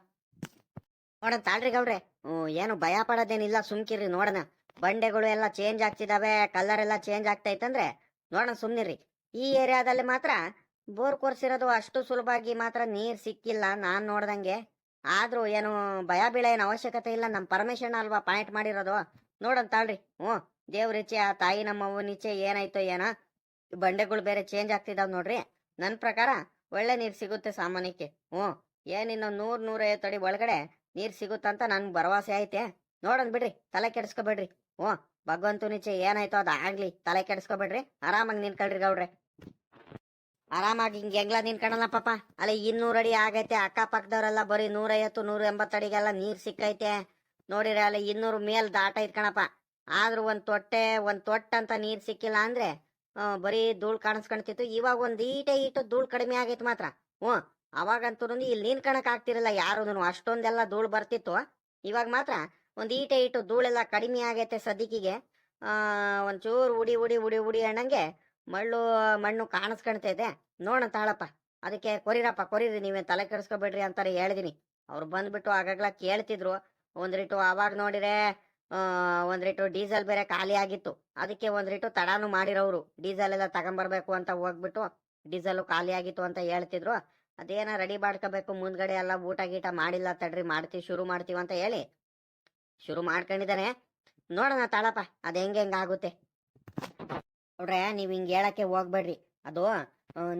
ನೋಡೋಣ ತಾಳ್ರಿ ಗೌಡ್ರೆ. ಏನು ಭಯ ಪಡೋದೇನಿಲ್ಲ, ಸುಮ್ಕಿರ್ರಿ ನೋಡೋಣ ಬಂಡೆಗಳು ಎಲ್ಲ ಚೇಂಜ್ ಆಗ್ತಿದಾವೆ ಕಲರ್ ಎಲ್ಲ ಚೇಂಜ್ ಆಗ್ತೈತಂದ್ರೆ ನೋಡೋಣ ಸುಮ್ನಿರ್ರಿ. ಈ ಏರಿಯಾದಲ್ಲಿ ಮಾತ್ರ ಬೋರ್ ಕೊರ್ಸಿರೋದು ಅಷ್ಟು ಸುಲಭವಾಗಿ ಮಾತ್ರ ನೀರ್ ಸಿಕ್ಕಿಲ್ಲ ನಾನ್ ನೋಡ್ದಂಗೆ. ಆದ್ರೂ ಏನು ಭಯ ಬೀಳ ಏನು ಅವಶ್ಯಕತೆ ಇಲ್ಲ ನಮ್ಮ ಪರಮೇಶ್ವರನ ಅಲ್ವಾ ಪಾಯಿಂಟ್ ಮಾಡಿರೋದು. ನೋಡೋಣ ತಾಳ್ರಿ. ಹ್ಞೂ, ದೇವ್ರ ಇಚ್ಛೆ, ಆ ತಾಯಿ ನಮ್ಮ ಅವ್ವನ ಇಚ್ಛೆ ಏನಾಯ್ತೋ ಏನೋ. ಬಂಡೆಗಳು ಬೇರೆ ಚೇಂಜ್ ಆಗ್ತಿದಾವ್ ನೋಡ್ರಿ. ನನ್ನ ಪ್ರಕಾರ ಒಳ್ಳೆ ನೀರ್ ಸಿಗುತ್ತೆ ಸಾಮಾನ್ಯಕ್ಕೆ. ಹ್ಞೂ ಏನಿನ್ನ ನೂರ್ ನೂರೈವತ್ತು ಅಡಿ ಒಳಗಡೆ ನೀರ್ ಸಿಗುತ್ತಂತ ನನ್ಗೆ ಭರವಸೆ ಐತೆ. ನೋಡೋಣ ಬಿಡ್ರಿ, ತಲೆ ಕೆಡಿಸ್ಕೊಬೇಡ್ರಿ. ಹ್ಞೂ, ಭಗವಂತ ನಿಚೆ ಏನಾಯ್ತೋ ಅದು ಆಗ್ಲಿ, ತಲೆ ಕೆಡಿಸ್ಕೊಬೇಡ್ರಿ. ಆರಾಮಾಗಿ ನಿನ್ಕೊಳ್ರಿ ಗೌಡ್ರೆ. ಆರಾಮಾಗಿ ಹಿಂಗೆ ಹೆಂಗ್ಲ ನಿನ್ಕಣಲ್ಲ ಪಾಪ. ಅಲ್ಲಿ ಇನ್ನೂರು ಅಡಿ ಆಗೈತೆ, ಅಕ್ಕಪಕ್ಕದವರೆಲ್ಲ ಬರೀ ನೂರೈವತ್ತು ನೂರ ಎಂಬತ್ತು ಅಡಿಗೆಲ್ಲ ನೀರ್ ಸಿಕ್ಕೈತೆ. ನೋಡಿರಿ, ಅಲ್ಲಿ ಇನ್ನೂರು ಮೇಲ್ ದಾಟೈತ್ ಕಣಪ್ಪ ಆದ್ರೂ ಒಂದ್ ತೊಟ್ಟೆ, ಒಂದ್ ತೊಟ್ಟಂತ ನೀರ್ ಸಿಕ್ಕಿಲ್ಲ ಅಂದ್ರೆ ಬರೀ ಧೂಳು ಕಾಣಿಸ್ಕೊಂತಿತ್ತು ಇವಾಗ ಒಂದು ಈಟೆ ಈಟು ಧೂಳು ಕಡಿಮೆ ಆಗೈತೆ ಮಾತ್ರ. ಹ್ಞೂ ಅವಾಗಂತೂ ಇಲ್ಲಿ ನೀನ್ ಕಣಕ್ ಆಗ್ತಿರಲ್ಲ ಯಾರು ಅಷ್ಟೊಂದೆಲ್ಲ ಧೂಳು ಬರ್ತಿತ್ತು. ಇವಾಗ ಮಾತ್ರ ಒಂದು ಈಟೆ ಇಟ್ಟು ಧೂಳೆಲ್ಲ ಕಡಿಮೆ ಆಗೈತೆ ಸದ್ಯಕ್ಕಿಗೆ ಆ, ಒಂಚೂರು ಉಡಿ ಉಡಿ ಉಡಿ ಉಡಿ ಅನ್ನಂಗೆ ಮಳ್ಳು ಮಣ್ಣು ಕಾಣಿಸ್ಕೊಂತೈತೆ ನೋಡೋಣ ತಾಳಪ್ಪ. ಅದಕ್ಕೆ ಕೊರಿರಪ್ಪ, ಕೊರಿರಿ ನೀವೇ ತಲೆ ಕೆಡಿಸ್ಕೊಬೇಡ್ರಿ ಅಂತಾರೆ ಹೇಳಿದಿನಿ. ಅವ್ರು ಬಂದ್ಬಿಟ್ಟು ಆಗಾಗ್ಲ ಕೇಳ್ತಿದ್ರು. ಒಂದ್ರಿಟ್ಟು ಅವಾಗ ನೋಡಿರೆ ಆ ರೇಟು ಡೀಸೆಲ್ ಬೇರೆ ಖಾಲಿ ಆಗಿತ್ತು. ಅದಕ್ಕೆ ರೇಟು ತಡಾನು ಮಾಡಿರೋರು ಡೀಸೆಲ್ ಎಲ್ಲ ತಗೊಂಬರ್ಬೇಕು ಅಂತ ಹೋಗ್ಬಿಟ್ಟು ಡೀಸೆಲ್ ಖಾಲಿ ಆಗಿತ್ತು ಅಂತ ಹೇಳ್ತಿದ್ರು. ಅದೇನ ರೆಡಿ ಮಾಡ್ಕೋಬೇಕು, ಮುಂದ್ಗಡೆ ಎಲ್ಲ ಊಟ ಗೀಟ ಮಾಡಿಲ್ಲ ತಡ್ರಿ, ಮಾಡ್ತೀವಿ, ಶುರು ಮಾಡ್ತೀವಿ ಅಂತ ಹೇಳಿ ಶುರು ಮಾಡ್ಕೊಂಡಿದ್ದಾನೆ ನೋಡೋಣ ತಾಳಪ್ಪ, ಅದ್ ಹೆಂಗ್ ಹೆಂಗಾಗುತ್ತೆ ನೋಡ್ರೆ, ನೀವ್ ಹಿಂಗ್ ಹೇಳಕ್ಕೆ ಹೋಗ್ಬೇಡ್ರಿ. ಅದು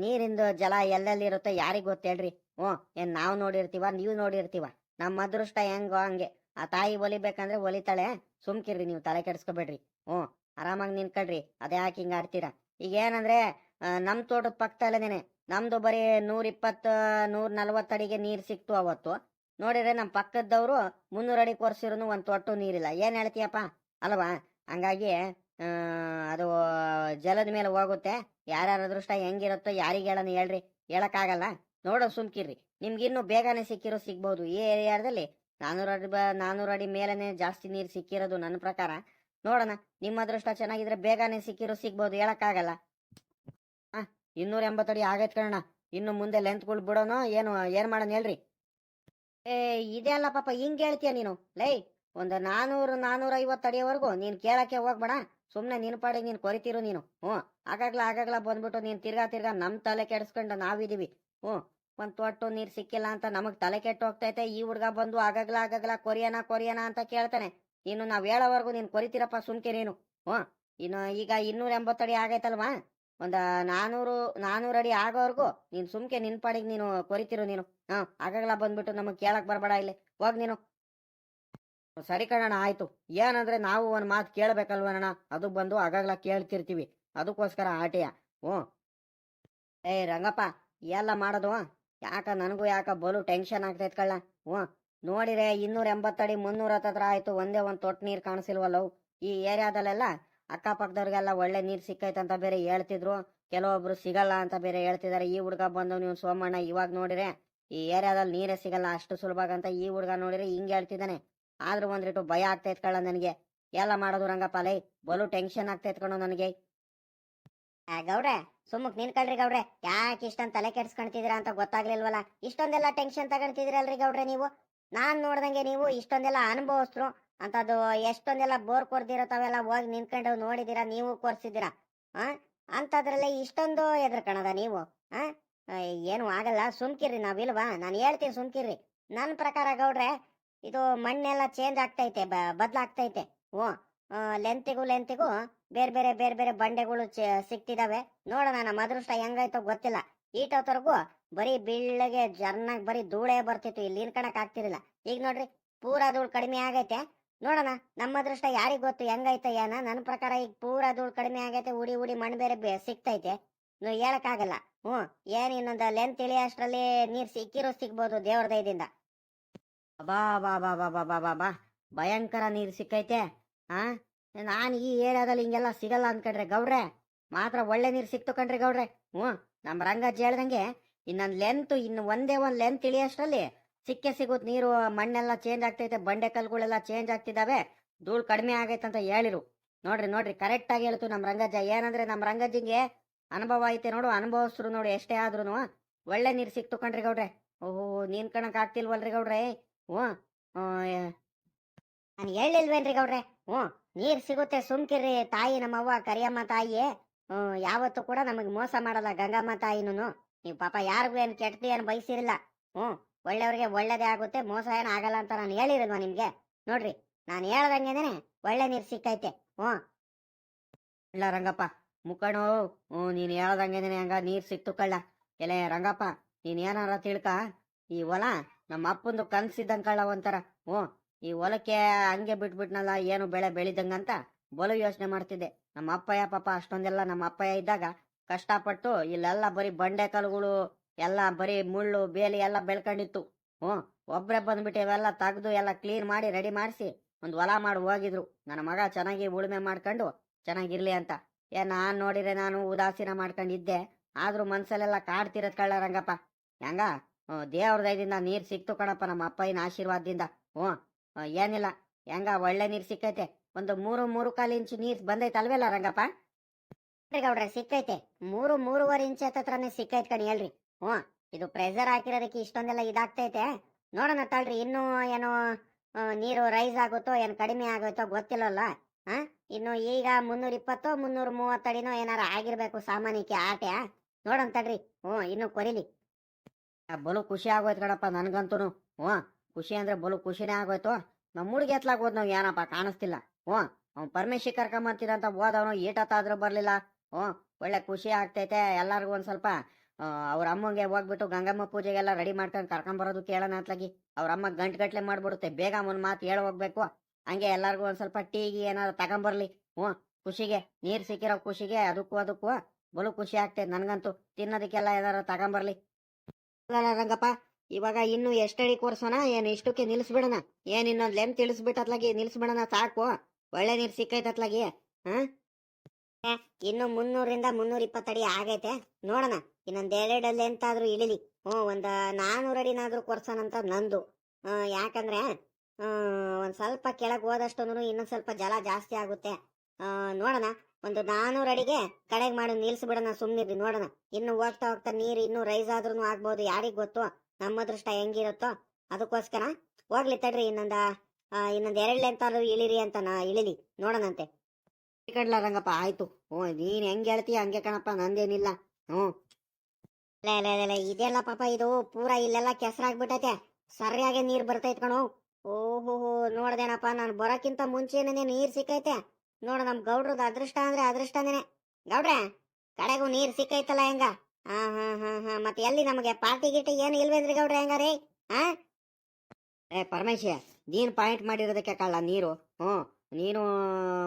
ನೀರಿಂದು ಜಲ ಎಲ್ಲೆಲ್ಲಿ ಇರುತ್ತೆ, ಯಾರಿಗ್ ಗೊತ್ತೇಳ್ರಿ? ಓ ಏನ್ ನಾವ್ ನೋಡಿರ್ತೀವ, ನೀವ್ ನೋಡಿರ್ತೀವ. ನಮ್ಮ ಅದೃಷ್ಟ ಹೆಂಗೋ ಹಂಗೆ. ಆ ತಾಯಿ ಒಲಿಬೇಕಂದ್ರೆ ಒಲಿತಾಳೆ. ಸುಮ್ಕಿರ್ರಿ ನೀವು ತಲೆ ಕೆಡ್ಸ್ಕೊಬೇಡ್ರಿ. ಹ್ಞೂ, ಆರಾಮಾಗಿ ನಿನ್ಕೊಳ್ರಿ ಅದೇ ಯಾಕೆ ಹಿಂಗೆ ಆಡ್ತೀರಾ. ಈಗ ಏನಂದ್ರೆ ನಮ್ಮ ನಮ್ ತೋಟದ ಪಕ್ಕದಲ್ಲೇನೆ ನಮ್ದು ಬರೀ ನೂರ ಇಪ್ಪತ್ತು ನೂರ ನಲ್ವತ್ತು ಅಡಿಗೆ ನೀರು ಸಿಕ್ತು ಅವತ್ತು. ನೋಡಿದ್ರೆ ನಮ್ಮ ಪಕ್ಕದವರು ಮುನ್ನೂರ ಅಡಿ ಕೊರ್ಸಿರೋನು ಒಂದು ತೊಟ್ಟು ನೀರಿಲ್ಲ. ಏನು ಹೇಳ್ತೀಯಪ್ಪ? ಅಲ್ವಾ? ಹಂಗಾಗಿ ಅದು ಜಲದ ಮೇಲೆ ಹೋಗುತ್ತೆ. ಯಾರ್ಯಾರ ಅದೃಷ್ಟ ಹೆಂಗಿರುತ್ತೋ ಯಾರಿಗೆ ಹೇಳೋಣ ಹೇಳ್ರಿ. ಹೇಳಕ್ಕಾಗಲ್ಲ. ನೋಡೋ ಸುಮ್ಕಿರ್ರಿ. ನಿಮ್ಗಿನ್ನೂ ಬೇಗನೆ ಸಿಕ್ಕಿರೋ ಸಿಗ್ಬೋದು. ಈ ಏರಿಯಾದಲ್ಲಿ ನಾನೂರು ಅಡಿ ಬ, ನಾನೂರು ಅಡಿ ಮೇಲೇನೆ ಜಾಸ್ತಿ ನೀರು ಸಿಕ್ಕಿರೋದು ನನ್ನ ಪ್ರಕಾರ. ನೋಡೋಣ, ನಿಮ್ಮ ಅದೃಷ್ಟ ಚೆನ್ನಾಗಿದ್ರೆ ಬೇಗನೆ ಸಿಕ್ಕಿರೋ, ಸಿಗ್ಬೋದು, ಹೇಳಕ್ಕಾಗಲ್ಲ. ಹಾಂ, ಇನ್ನೂರ ಎಂಬತ್ತಡಿ ಆಗೈತ್ ಕಣ ಇನ್ನು ಮುಂದೆ ಲೆಂತ್ಗಳು ಬಿಡೋನು ಏನು, ಏನ್ ಮಾಡೋಣ ಹೇಳ್ರಿ. ಏ, ಇದೆ ಅಲ್ಲ ಪಾಪ, ಹಿಂಗ್ ಹೇಳ್ತೀಯ ನೀನು? ಲೈ, ಒಂದು ನಾನೂರು ನಾನೂರ ಐವತ್ತು ಅಡಿಯವರೆಗೂ ನೀನ್ ಕೇಳಕ್ಕೆ ಹೋಗ್ಬೇಡ. ಸುಮ್ನೆ ನಿನ್ ಪಾಡಿಗೆ ನೀನ್ ಕೊರಿತಿರು ನೀನು. ಹ್ಞೂ ಆಗಾಗ್ಲ ಆಗಾಗ್ಲ ಬಂದ್ಬಿಟ್ಟು ನೀನ್ ತಿರ್ಗಾ ತಿರ್ಗಾ ನಮ್ ತಲೆ ಕೆಡಿಸ್ಕೊಂಡು ನಾವಿದೀವಿ. ಹ್ಞೂ. ಒಂದ್ ತೊಟ್ಟು ನೀರು ಸಿಕ್ಕಿಲ್ಲ ಅಂತ ನಮಗ್ ತಲೆ ಕೆಟ್ಟು ಹೋಗ್ತೈತೆ. ಈ ಹುಡ್ಗ ಬಂದು ಆಗಾಗ್ಲ ಆಗಾಗ್ಲ ಕೊರಿಯನ ಕೊರಿಯನ ಅಂತ ಕೇಳ್ತಾನೆ. ಇನ್ನು ನಾವ್ ಹೇಳೋವರೆಗೂ ನೀನ್ ಕೊರಿತೀರಪ್ಪ ಸುಮ್ಕೆ ನೀನು. ಹ್ಞೂ. ಇನ್ನು ಈಗ ಇನ್ನೂರ ಎಂಬತ್ತಡಿ ಆಗೈತಲ್ವಾ? ಒಂದ ನಾನೂರು ನಾನೂರು ಅಡಿ ಆಗೋವರೆಗೂ ನೀನ್ ಸುಮ್ಕೆ ನಿನ್ ಪಾಡಿಗೆ ನೀನು ಕೊರಿತಿರು ನೀನು. ಹಾಂ ಆಗಾಗ್ಲ ಬಂದ್ಬಿಟ್ಟು ನಮಗ್ ಕೇಳಕ್ ಬರಬೇಡ ಇಲ್ಲಿ. ಹೋಗ್ ನೀನು. ಸರಿ ಕಣಣ್ಣ, ಆಯ್ತು. ಏನಂದ್ರೆ ನಾವು ಒಂದ್ ಮಾತು ಕೇಳ್ಬೇಕಲ್ವಣ್ಣ ಅದು ಬಂದು ಆಗಾಗ್ಲ ಕೇಳ್ತಿರ್ತೀವಿ. ಅದಕ್ಕೋಸ್ಕರ ಆಟೆಯ. ಹ್ಞೂ. ಏ ರಂಗಪ್ಪ, ಎಲ್ಲ ಮಾಡೋದು ಯಾಕ ನನಗೂ ಯಾಕ ಬಲು ಟೆನ್ಷನ್ ಆಗ್ತೈತ್ ಕಳ್ಳ? ಹ್ಞೂ. ನೋಡಿರೆ ಇನ್ನೂರ ಎಂಬತ್ತಡಿ ಮುನ್ನೂರ ಹತ್ತತ್ರ ಆಯ್ತು, ಒಂದೇ ಒಂದು ತೊಟ್ಟು ನೀರು ಕಾಣಿಸಿಲ್ವಲ್ಲವು? ಈ ಏರಿಯಾದಲ್ಲೆಲ್ಲ ಅಕ್ಕಪಕ್ಕದವ್ರಿಗೆಲ್ಲ ಒಳ್ಳೆ ನೀರು ಸಿಕ್ಕೈತಂತ ಬೇರೆ ಹೇಳ್ತಿದ್ರು. ಕೆಲವೊಬ್ರು ಸಿಗಲ್ಲ ಅಂತ ಬೇರೆ ಹೇಳ್ತಿದ್ದಾರೆ ಈ ಹುಡುಗ ಬಂದು ನೀವು ಸೋಮಣ್ಣ. ಇವಾಗ ನೋಡಿರೆ ಈ ಏರಿಯಾದಲ್ಲಿ ನೀರೇ ಸಿಗಲ್ಲ, ಅಷ್ಟು ಸುಲಭ ಅಂತ ಈ ಹುಡುಗ ನೋಡಿದ್ರೆ ಹಿಂಗೆ ಹೇಳ್ತಿದ್ದಾನೆ. ಆದ್ರೂ ಒಂದ್ರಿಟ್ಟು ಭಯ ಆಗ್ತೈತ್ ಕಳ್ಳ ನನಗೆ. ಎಲ್ಲ ಮಾಡೋದು ರಂಗಪ್ಪ ಲೈ, ಬಲು ಟೆನ್ಷನ್ ಆಗ್ತೈತ್ ಕಣೋ ನನಗೆ. ಗೌಡ್ರೆ, ಸುಮ್ಮಕ್ ನಿನ್ಕಳ್ರಿ ಗೌಡ್ರೆ. ಯಾಕೆ ಇಷ್ಟೊಂದು ತಲೆ ಕೆಡ್ಸ್ಕೊಂತಿದ್ದೀರಾ ಅಂತ ಗೊತ್ತಾಗ್ಲಿಲ್ವಲ್ಲ? ಇಷ್ಟೊಂದೆಲ್ಲ ಟೆನ್ಷನ್ ತಗೊಂತಿದ್ದೀರಲ್ರಿ ಗೌಡ್ರೆ ನೀವು? ನಾನ್ ನೋಡ್ದಂಗೆ ನೀವು ಇಷ್ಟೊಂದೆಲ್ಲ ಅನುಭವಸ್ರು ಅಂತದ್ದು ಎಷ್ಟೊಂದೆಲ್ಲ ಬೋರ್ ಕೊರ್ದಿರೋ ತಾವೆಲ್ಲ ಹೋಗಿ ನಿಂತ್ಕೊಂಡು ನೋಡಿದೀರ ನೀವು ಕೊರ್ಸಿದ್ದೀರಾ? ಆ? ಅಂತದ್ರಲ್ಲೇ ಇಷ್ಟೊಂದು ಎದ್ರಕಣದ ನೀವು. ಆ? ಏನು ಆಗಲ್ಲ, ಸುಮ್ಕಿರ್ರಿ ನಾವಿಲ್ವಾ? ನಾನು ಹೇಳ್ತೀನಿ ಸುಮ್ಕಿರ್ರಿ. ನನ್ನ ಪ್ರಕಾರ ಗೌಡ್ರೆ, ಇದು ಮಣ್ಣೆಲ್ಲ ಚೇಂಜ್ ಆಗ್ತೈತೆ ಬದ್ಲಾಗ್ತೈತೆ. ಹ್ಞೂ. ಲೆಂತಿಗೂ ಲೆಂತಿಗೂ ಬೇರೆ ಬೇರೆ ಬೇರೆ ಬೇರೆ ಬಂಡೆಗಳು ಸಿಕ್ತಿದಾವೆ. ನೋಡೋಣ, ನಮ್ಮ ಅದೃಷ್ಟ ಹೆಂಗಾಯ್ತೋ ಗೊತ್ತಿಲ್ಲ. ಈಟೋತರ್ಗು ಬರೀ ಬೀಳಗೆ ಜರ್ನಾಗ್ ಬರೀ ಧೂಳೇ ಬರ್ತಿತ್ತು. ಇಲ್ಲಿ ಇನ್ಕಣಕ್ ಆಗ್ತಿರಲಿಲ್ಲ. ಈಗ ನೋಡ್ರಿ, ಪೂರಾ ಧೂಳು ಕಡಿಮೆ ಆಗೈತೆ. ನೋಡೋಣ, ನಮ್ಮ ಅದೃಷ್ಟ ಯಾರಿಗ್ ಗೊತ್ತು ಹೆಂಗೈತೆ ಏನ. ನನ್ನ ಪ್ರಕಾರ ಈಗ ಪೂರಾ ಧೂಳು ಕಡಿಮೆ ಆಗೈತೆ. ಉಡಿ ಉಡಿ ಮಣ್ಣು ಬೇರೆ ಸಿಕ್ತೈತೆ. ನೀವು ಹೇಳಕ್ಕಾಗಲ್ಲ ಹ್ಞೂ, ಏನ್ ಇನ್ನೊಂದು ಲೆಂತ್ ಇಳಿಯೋಷ್ಟರಲ್ಲಿ ನೀರ್ ಸಿಕ್ಕಿರೋ ಸಿಗ್ಬೋದು ದೇವ್ರ ದಯದಿಂದ. ಬಾ ಬಾ ಬಾ ಬಾ ಬಾ ಬಾ ಬಾ. ಭಯಂಕರ ನೀರು ಸಿಕ್ಕೈತೆ. ಆ? ನಾನು ಈ ಏರಿಯಾದಲ್ಲಿ ಹಿಂಗೆಲ್ಲ ಸಿಗಲ್ಲ ಅಂದ್ಕಂಡ್ರೆ ಗೌಡ್ರೆ, ಮಾತ್ರ ಒಳ್ಳೆ ನೀರು ಸಿಕ್ತು ಕಣ್ರಿ ಗೌಡ್ರೆ. ಹ್ಞೂ ನಮ್ಮ ರಂಗಜ್ಜಿ ಹೇಳ್ದಂಗೆ ಇನ್ನೊಂದು ಲೆಂತ್ ಇನ್ನು ಒಂದೇ ಒಂದು ಲೆಂತ್ ಇಳಿಯೋಷ್ಟರಲ್ಲಿ ಸಿಕ್ಕೇ ಸಿಗುತ್ತೆ ನೀರು, ಮಣ್ಣೆಲ್ಲ ಚೇಂಜ್ ಆಗ್ತೈತೆ, ಬಂಡೆ ಕಲ್ಗಳೆಲ್ಲ ಚೇಂಜ್ ಆಗ್ತಿದ್ದಾವೆ ಧೂಳು ಕಡಿಮೆ ಆಗೈತೆ ಅಂತ ಹೇಳಿರು. ನೋಡ್ರಿ ನೋಡ್ರಿ ಕರೆಕ್ಟಾಗಿ ಹೇಳ್ತು ನಮ್ಮ ರಂಗಜ್ಜ. ಏನಂದ್ರೆ ನಮ್ಮ ರಂಗಜ್ಜಿಗೆ ಅನುಭವ ಐತೆ ನೋಡು, ಅನುಭವಿಸ್ರು ನೋಡು, ಎಷ್ಟೇ ಆದ್ರೂ ಒಳ್ಳೆ ನೀರು ಸಿಕ್ತು ಕಣ್ರಿ ಗೌಡ್ರೆ. ಓಹೋ, ನೀನ್ ಕಣಕ್ ಆಗ್ತಿಲ್ವಲ್ರಿ ಗೌಡ್ರೆ. ಹ್ಞೂ ನಾನು ಹೇಳಿಲ್ವೇನ್ರಿ ಗೌಡ್ರೆ? ಹ್ಞೂ, ನೀರ್ ಸಿಗುತ್ತೆ ಸುಮ್ಕಿರಿ ತಾಯಿ ನಮ್ಮವ್ವ, ಕರಿಯಮ್ಮ ತಾಯಿ ಯಾವತ್ತೂ ಕೂಡ ನಮಗೆ ಮೋಸ ಮಾಡಲ್ಲ ಗಂಗಮ್ಮ ತಾಯಿನೂ ನೀವು ಪಾಪ ಯಾರಿಗೂ ಏನು ಕೆಟ್ಟದಿ ಏನು ಬಯಸಿರಿಲ್ಲ. ಹ್ಞೂ, ಒಳ್ಳೆಯವ್ರಿಗೆ ಒಳ್ಳೇದೇ ಆಗುತ್ತೆ, ಮೋಸ ಏನು ಆಗಲ್ಲ ಅಂತ ನಾನು ಹೇಳಿರಲ್ವಾ ನಿಮಗೆ. ನೋಡ್ರಿ, ನಾನು ಹೇಳ್ದಂಗೆನೆ ಒಳ್ಳೆ ನೀರು ಸಿಕ್ಕೈತೆ. ಹ್ಞೂ. ಇಲ್ಲ ರಂಗಪ್ಪ ಮುಖಣು ಹ್ಞೂ, ನೀನು ಹೇಳ್ದಂಗೆನೆ ಹಂಗ ನೀರು ಸಿಕ್ತು ಕಳ್ಳ. ಎಲೆ ರಂಗಪ್ಪ, ನೀನು ಏನಾರ ತಿಳ್ಕ. ಈ ಹೊಲ ನಮ್ಮ ಅಪ್ಪಂದು ಕನ್ಸಿದ್ದಂಗ್ ಕಳ್ಳ ಒಂಥರ. ಹ್ಞೂ. ಈ ಹೊಲಕ್ಕೆ ಹಂಗೆ ಬಿಟ್ಬಿಟ್ನಲ್ಲ, ಏನು ಬೆಳೆ ಬೆಳಿದಂಗಂತ ಬಲು ಯೋಚನೆ ಮಾಡ್ತಿದ್ದೆ. ನಮ್ಮ ಅಪ್ಪಯ್ಯ ಪಾಪ ಅಷ್ಟೊಂದೆಲ್ಲ ನಮ್ಮ ಅಪ್ಪಯ್ಯ ಇದ್ದಾಗ ಕಷ್ಟಪಟ್ಟು ಇಲ್ಲೆಲ್ಲ ಬರೀ ಬಂಡೆ ಕಲ್ಗಳು ಎಲ್ಲ ಬರೀ ಮುಳ್ಳು, ಬೇಲಿ ಎಲ್ಲ ಬೆಳ್ಕೊಂಡಿತ್ತು. ಹ್ಞೂ ಒಬ್ಬರೇ ಬಂದ್ಬಿಟ್ಟು ಇವೆಲ್ಲ ತೆಗೆದು ಎಲ್ಲ ಕ್ಲೀನ್ ಮಾಡಿ ರೆಡಿ ಮಾಡಿಸಿ ಒಂದು ಹೊಲ ಮಾಡಿ ಹೋಗಿದ್ರು. ನನ್ನ ಮಗ ಚೆನ್ನಾಗಿ ಉಳುಮೆ ಮಾಡ್ಕೊಂಡು ಚೆನ್ನಾಗಿರ್ಲಿ ಅಂತ. ಏ, ನಾನು ನೋಡಿದ್ರೆ ನಾನು ಉದಾಸೀನ ಮಾಡ್ಕೊಂಡಿದ್ದೆ. ಆದ್ರೂ ಮನ್ಸಲ್ಲೆಲ್ಲ ಕಾಡ್ತಿರೋದು ಕಳ್ಳ ರಂಗಪ್ಪ. ಹೆಂಗ? ದೇವ್ರ ದಯದಿಂದ ನೀರ್ ಸಿಕ್ತು ಕಣಪ್ಪ ನಮ್ಮ ಅಪ್ಪಯ್ಯನ ಆಶೀರ್ವಾದದಿಂದ. ಹ್ಞೂ ಏನಿಲ್ಲ. ಹೆಂಗ ಒಳ್ಳೆ ನೀರ್ ಸಿಕ್ಕೈತೆ. ಒಂದು ಮೂರು ಮೂರು ಕಾಲು ಇಂಚು ನೀರ್ ಬಂದೈತೆ ಅಲ್ವೇಲ್ಲ ರಂಗಪ್ಪ ಗೌಡ್ರೆ, ಸಿಕ್ಕೈತೆ. ಮೂರು, ಮೂರುವರೆ ಇಂಚ್ ಹತ್ರನೇ ಸಿಕ್ಕೈತ್ ಕಣಿ, ಹೇಳ್ರಿ. ಹ್ಞೂ, ಇದು ಪ್ರೆಸರ್ ಹಾಕಿರೋದಕ್ಕೆ ಇಷ್ಟೊಂದೆಲ್ಲ ಇದಾಗ್ತೈತೆ. ನೋಡೋಣ ತಳ್ರಿ ಇನ್ನೂ ಏನೋ ನೀರು ರೈಸ್ ಆಗುತ್ತೋ, ಏನ್ ಕಡಿಮೆ ಆಗುತ್ತೋ ಗೊತ್ತಿಲ್ಲಲ್ಲ. ಹಾ ಇನ್ನು ಈಗ ಮುನ್ನೂರ ಇಪ್ಪತ್ತು, ಮುನ್ನೂರ ಮೂವತ್ತಡಿನೋ ಏನಾರ ಆಗಿರ್ಬೇಕು ಸಾಮಾನ್ಯಕ್ಕೆ ಆಟೆ ನೋಡೋಣ ತಡ್ರಿ. ಹ್ಞೂ, ಇನ್ನು ಕೊರಿಲಿ. ಬಲು ಖುಷಿ ಆಗೋಯ್ತು ಕಣಪ್ಪ ನನ್ಗಂತೂ ಹ್ಞೂ. ಖುಷಿ ಅಂದ್ರೆ ಬಲು ಖುಷಿನೇ ಆಗೋಯ್ತು. ನಮ್ಮ ಹುಡುಗಿ ಎತ್ಲಾಗೋದ್ ನಾವು ಏನಪ್ಪ ಕಾಣಿಸ್ತಿಲ್ಲ. ಹ್ಞೂ, ಅವ್ನು ಪರಮೇಶಿ ಕರ್ಕೊಂಬಂತೀರಂತ ಹೋದವನು ಈಟತ್ತಾದ್ರೂ ಬರಲಿಲ್ಲ. ಹ್ಞೂ, ಒಳ್ಳೆ ಖುಷಿ ಆಗ್ತೈತೆ ಎಲ್ಲಾರ್ಗು ಒಂದು ಸ್ವಲ್ಪ ಅವ್ರ ಅಮ್ಮಂಗೆ ಹೋಗ್ಬಿಟ್ಟು ಗಂಗಮ್ಮ ಪೂಜೆಗೆಲ್ಲ ರೆಡಿ ಮಾಡ್ಕೊಂಡು ಕರ್ಕೊಂಬರೋದು ಕೇಳೋಣ ಅತ್ಲಾಗಿ. ಅವ್ರ ಅಮ್ಮ ಗಂಟು ಗಟ್ಲೆ ಮಾಡ್ಬಿಡುತ್ತೆ. ಬೇಗ ಒಂದು ಮಾತು ಹೇಳ ಹೋಗ್ಬೇಕು. ಹಂಗೆ ಎಲ್ಲರಿಗೂ ಒಂದು ಸ್ವಲ್ಪ ಟೀಗಿ ಏನಾದ್ರು ತಗೊಂಬರ್ಲಿ. ಹ್ಞೂ, ಖುಷಿಗೆ, ನೀರು ಸಿಕ್ಕಿರೋ ಖುಷಿಗೆ ಅದಕ್ಕೂ ಅದಕ್ಕೂ ಬಲು ಖುಷಿ ಆಗ್ತೈತೆ ನನಗಂತೂ. ತಿನ್ನೋದಕ್ಕೆಲ್ಲ ಏನಾರು ತಗೊಂಬರ್ಲಿ. ರಂಗಪ್ಪ ಇವಾಗ ಇನ್ನು ಎಷ್ಟಡಿ ಕೊರ್ಸೋಣ? ಏನು ಇಷ್ಟಕ್ಕೆ ನಿಲ್ಸ್ಬಿಡೋಣ? ಏನ್ ಇನ್ನೊಂದು ಲೆಂತ್ ತಿಳಿಸ್ಬಿಟ್ಟತ್ಲಾಗಿ ನಿಲ್ಸ್ಬಿಡೋಣ ಸಾಕು. ಒಳ್ಳೆ ನೀರು ಸಿಕ್ಕೈತತ್ಲಾಗಿ. ಹಾ? ಇನ್ನು ಮುನ್ನೂರಿಂದ ಮುನ್ನೂರ ಇಪ್ಪತ್ತಡಿ ಆಗೈತೆ. ನೋಡೋಣ. ಇನ್ನೊಂದ್ ಎರಡ್ ಲೆಂತ್ ಆದ್ರೂ ಇಳಿಲಿ. ಹ್ಞೂ ಒಂದ್ ನಾನೂರ ಅಡಿನಾದ್ರೂ ಕೊರ್ಸೋಣಂತ ನಂದು. ಆ, ಯಾಕಂದ್ರೆ ಒಂದ್ ಸ್ವಲ್ಪ ಕೆಳಗೆ ಹೋದಷ್ಟು ಇನ್ನೊಂದ್ ಸ್ವಲ್ಪ ಜಲ ಜಾಸ್ತಿ ಆಗುತ್ತೆ. ನೋಡೋಣ. ಒಂದು ನಾನೂರ ಅಡಿಗೆ ಕಡೆಗೆ ಮಾಡಿ ನಿಲ್ಸ್ಬಿಡೋಣ ಸುಮ್ಮನಿರಿ ನೋಡೋಣ. ಇನ್ನು ಹೋಗ್ತಾ ಹೋಗ್ತಾ ನೀರು ಇನ್ನೂ ರೈಸ್ ಆದ್ರೂ ಆಗ್ಬೋದು. ಯಾರಿಗ್ ಗೊತ್ತು? ನಮ್ಮ ಅದೃಷ್ಟ ಹೆಂಗಿರುತ್ತೋ ಅದಕ್ಕೋಸ್ಕರ ಹೋಗ್ಲಿ ತಡ್ರಿ ಇನ್ನೊಂದ ಇನ್ನೊಂದು ಎರಡ್ ಲೆಂತಾದ್ರೂ ಇಳಿರಿ ಅಂತ ನಾ ಇಳಿಲಿ. ನೋಡೋಣಂತೆ. ಕಡ್ಲ ರಂಗಪ್ಪ ಆಯ್ತು. ಓ ನೀನ್ ಹೆಂಗ್ ಹೇಳ್ತೀಯ? ಹಂಗೆ ಕಣಪ್ಪ ನಂದೇನಿಲ್ಲ. ಹ್ಞೂ. ಲೇ ಲೇ ಲೇ, ಲೇ ಇದೆಲ್ಲ ಪಾಪ ಇದು ಪೂರಾ ಇಲ್ಲೆಲ್ಲ ಕೆಸರಾಗ್ಬಿಟ್ಟೈತೆ. ಸರಿಯಾಗಿ ನೀರ್ ಬರ್ತೈತ್ ಕಣೋ. ಓಹೋ ನೋಡ್ದೇನಪ್ಪ ನಾನು ಬರೋಕ್ಕಿಂತ ಮುಂಚೆನೇ ನೀರ್ ಸಿಕ್ಕೈತೆ. ನೋಡ ನಮ್ ಗೌಡ್ರದ್ ಅದೃಷ್ಟ ಅಂದ್ರೆ ಅದೃಷ್ಟನೇ. ಗೌಡ್ರೆ ಕಡೆಗೂ ನೀರ್ ಸಿಕ್ಕೈತಲ್ಲ ಹೆಂಗ? ಹಾ ಹಾ ಹಾ ಹಾ. ಮತ್ತೆ ಎಲ್ಲಿ ನಮಗೆ ಪಾರ್ಟಿ ಗೀಟಿ ಏನು ಇಲ್ವೇನ್ರಿ ಗೌಡ್ರೆ ಹೆಂಗಾರಿ? ಹಾ? ಏ ಪರಮೇಶ ನೀನು ಪಾಯಿಂಟ್ ಮಾಡಿರೋದಕ್ಕೆ ಕಳ್ಳ ನೀರು. ಹ್ಞೂ ನೀನು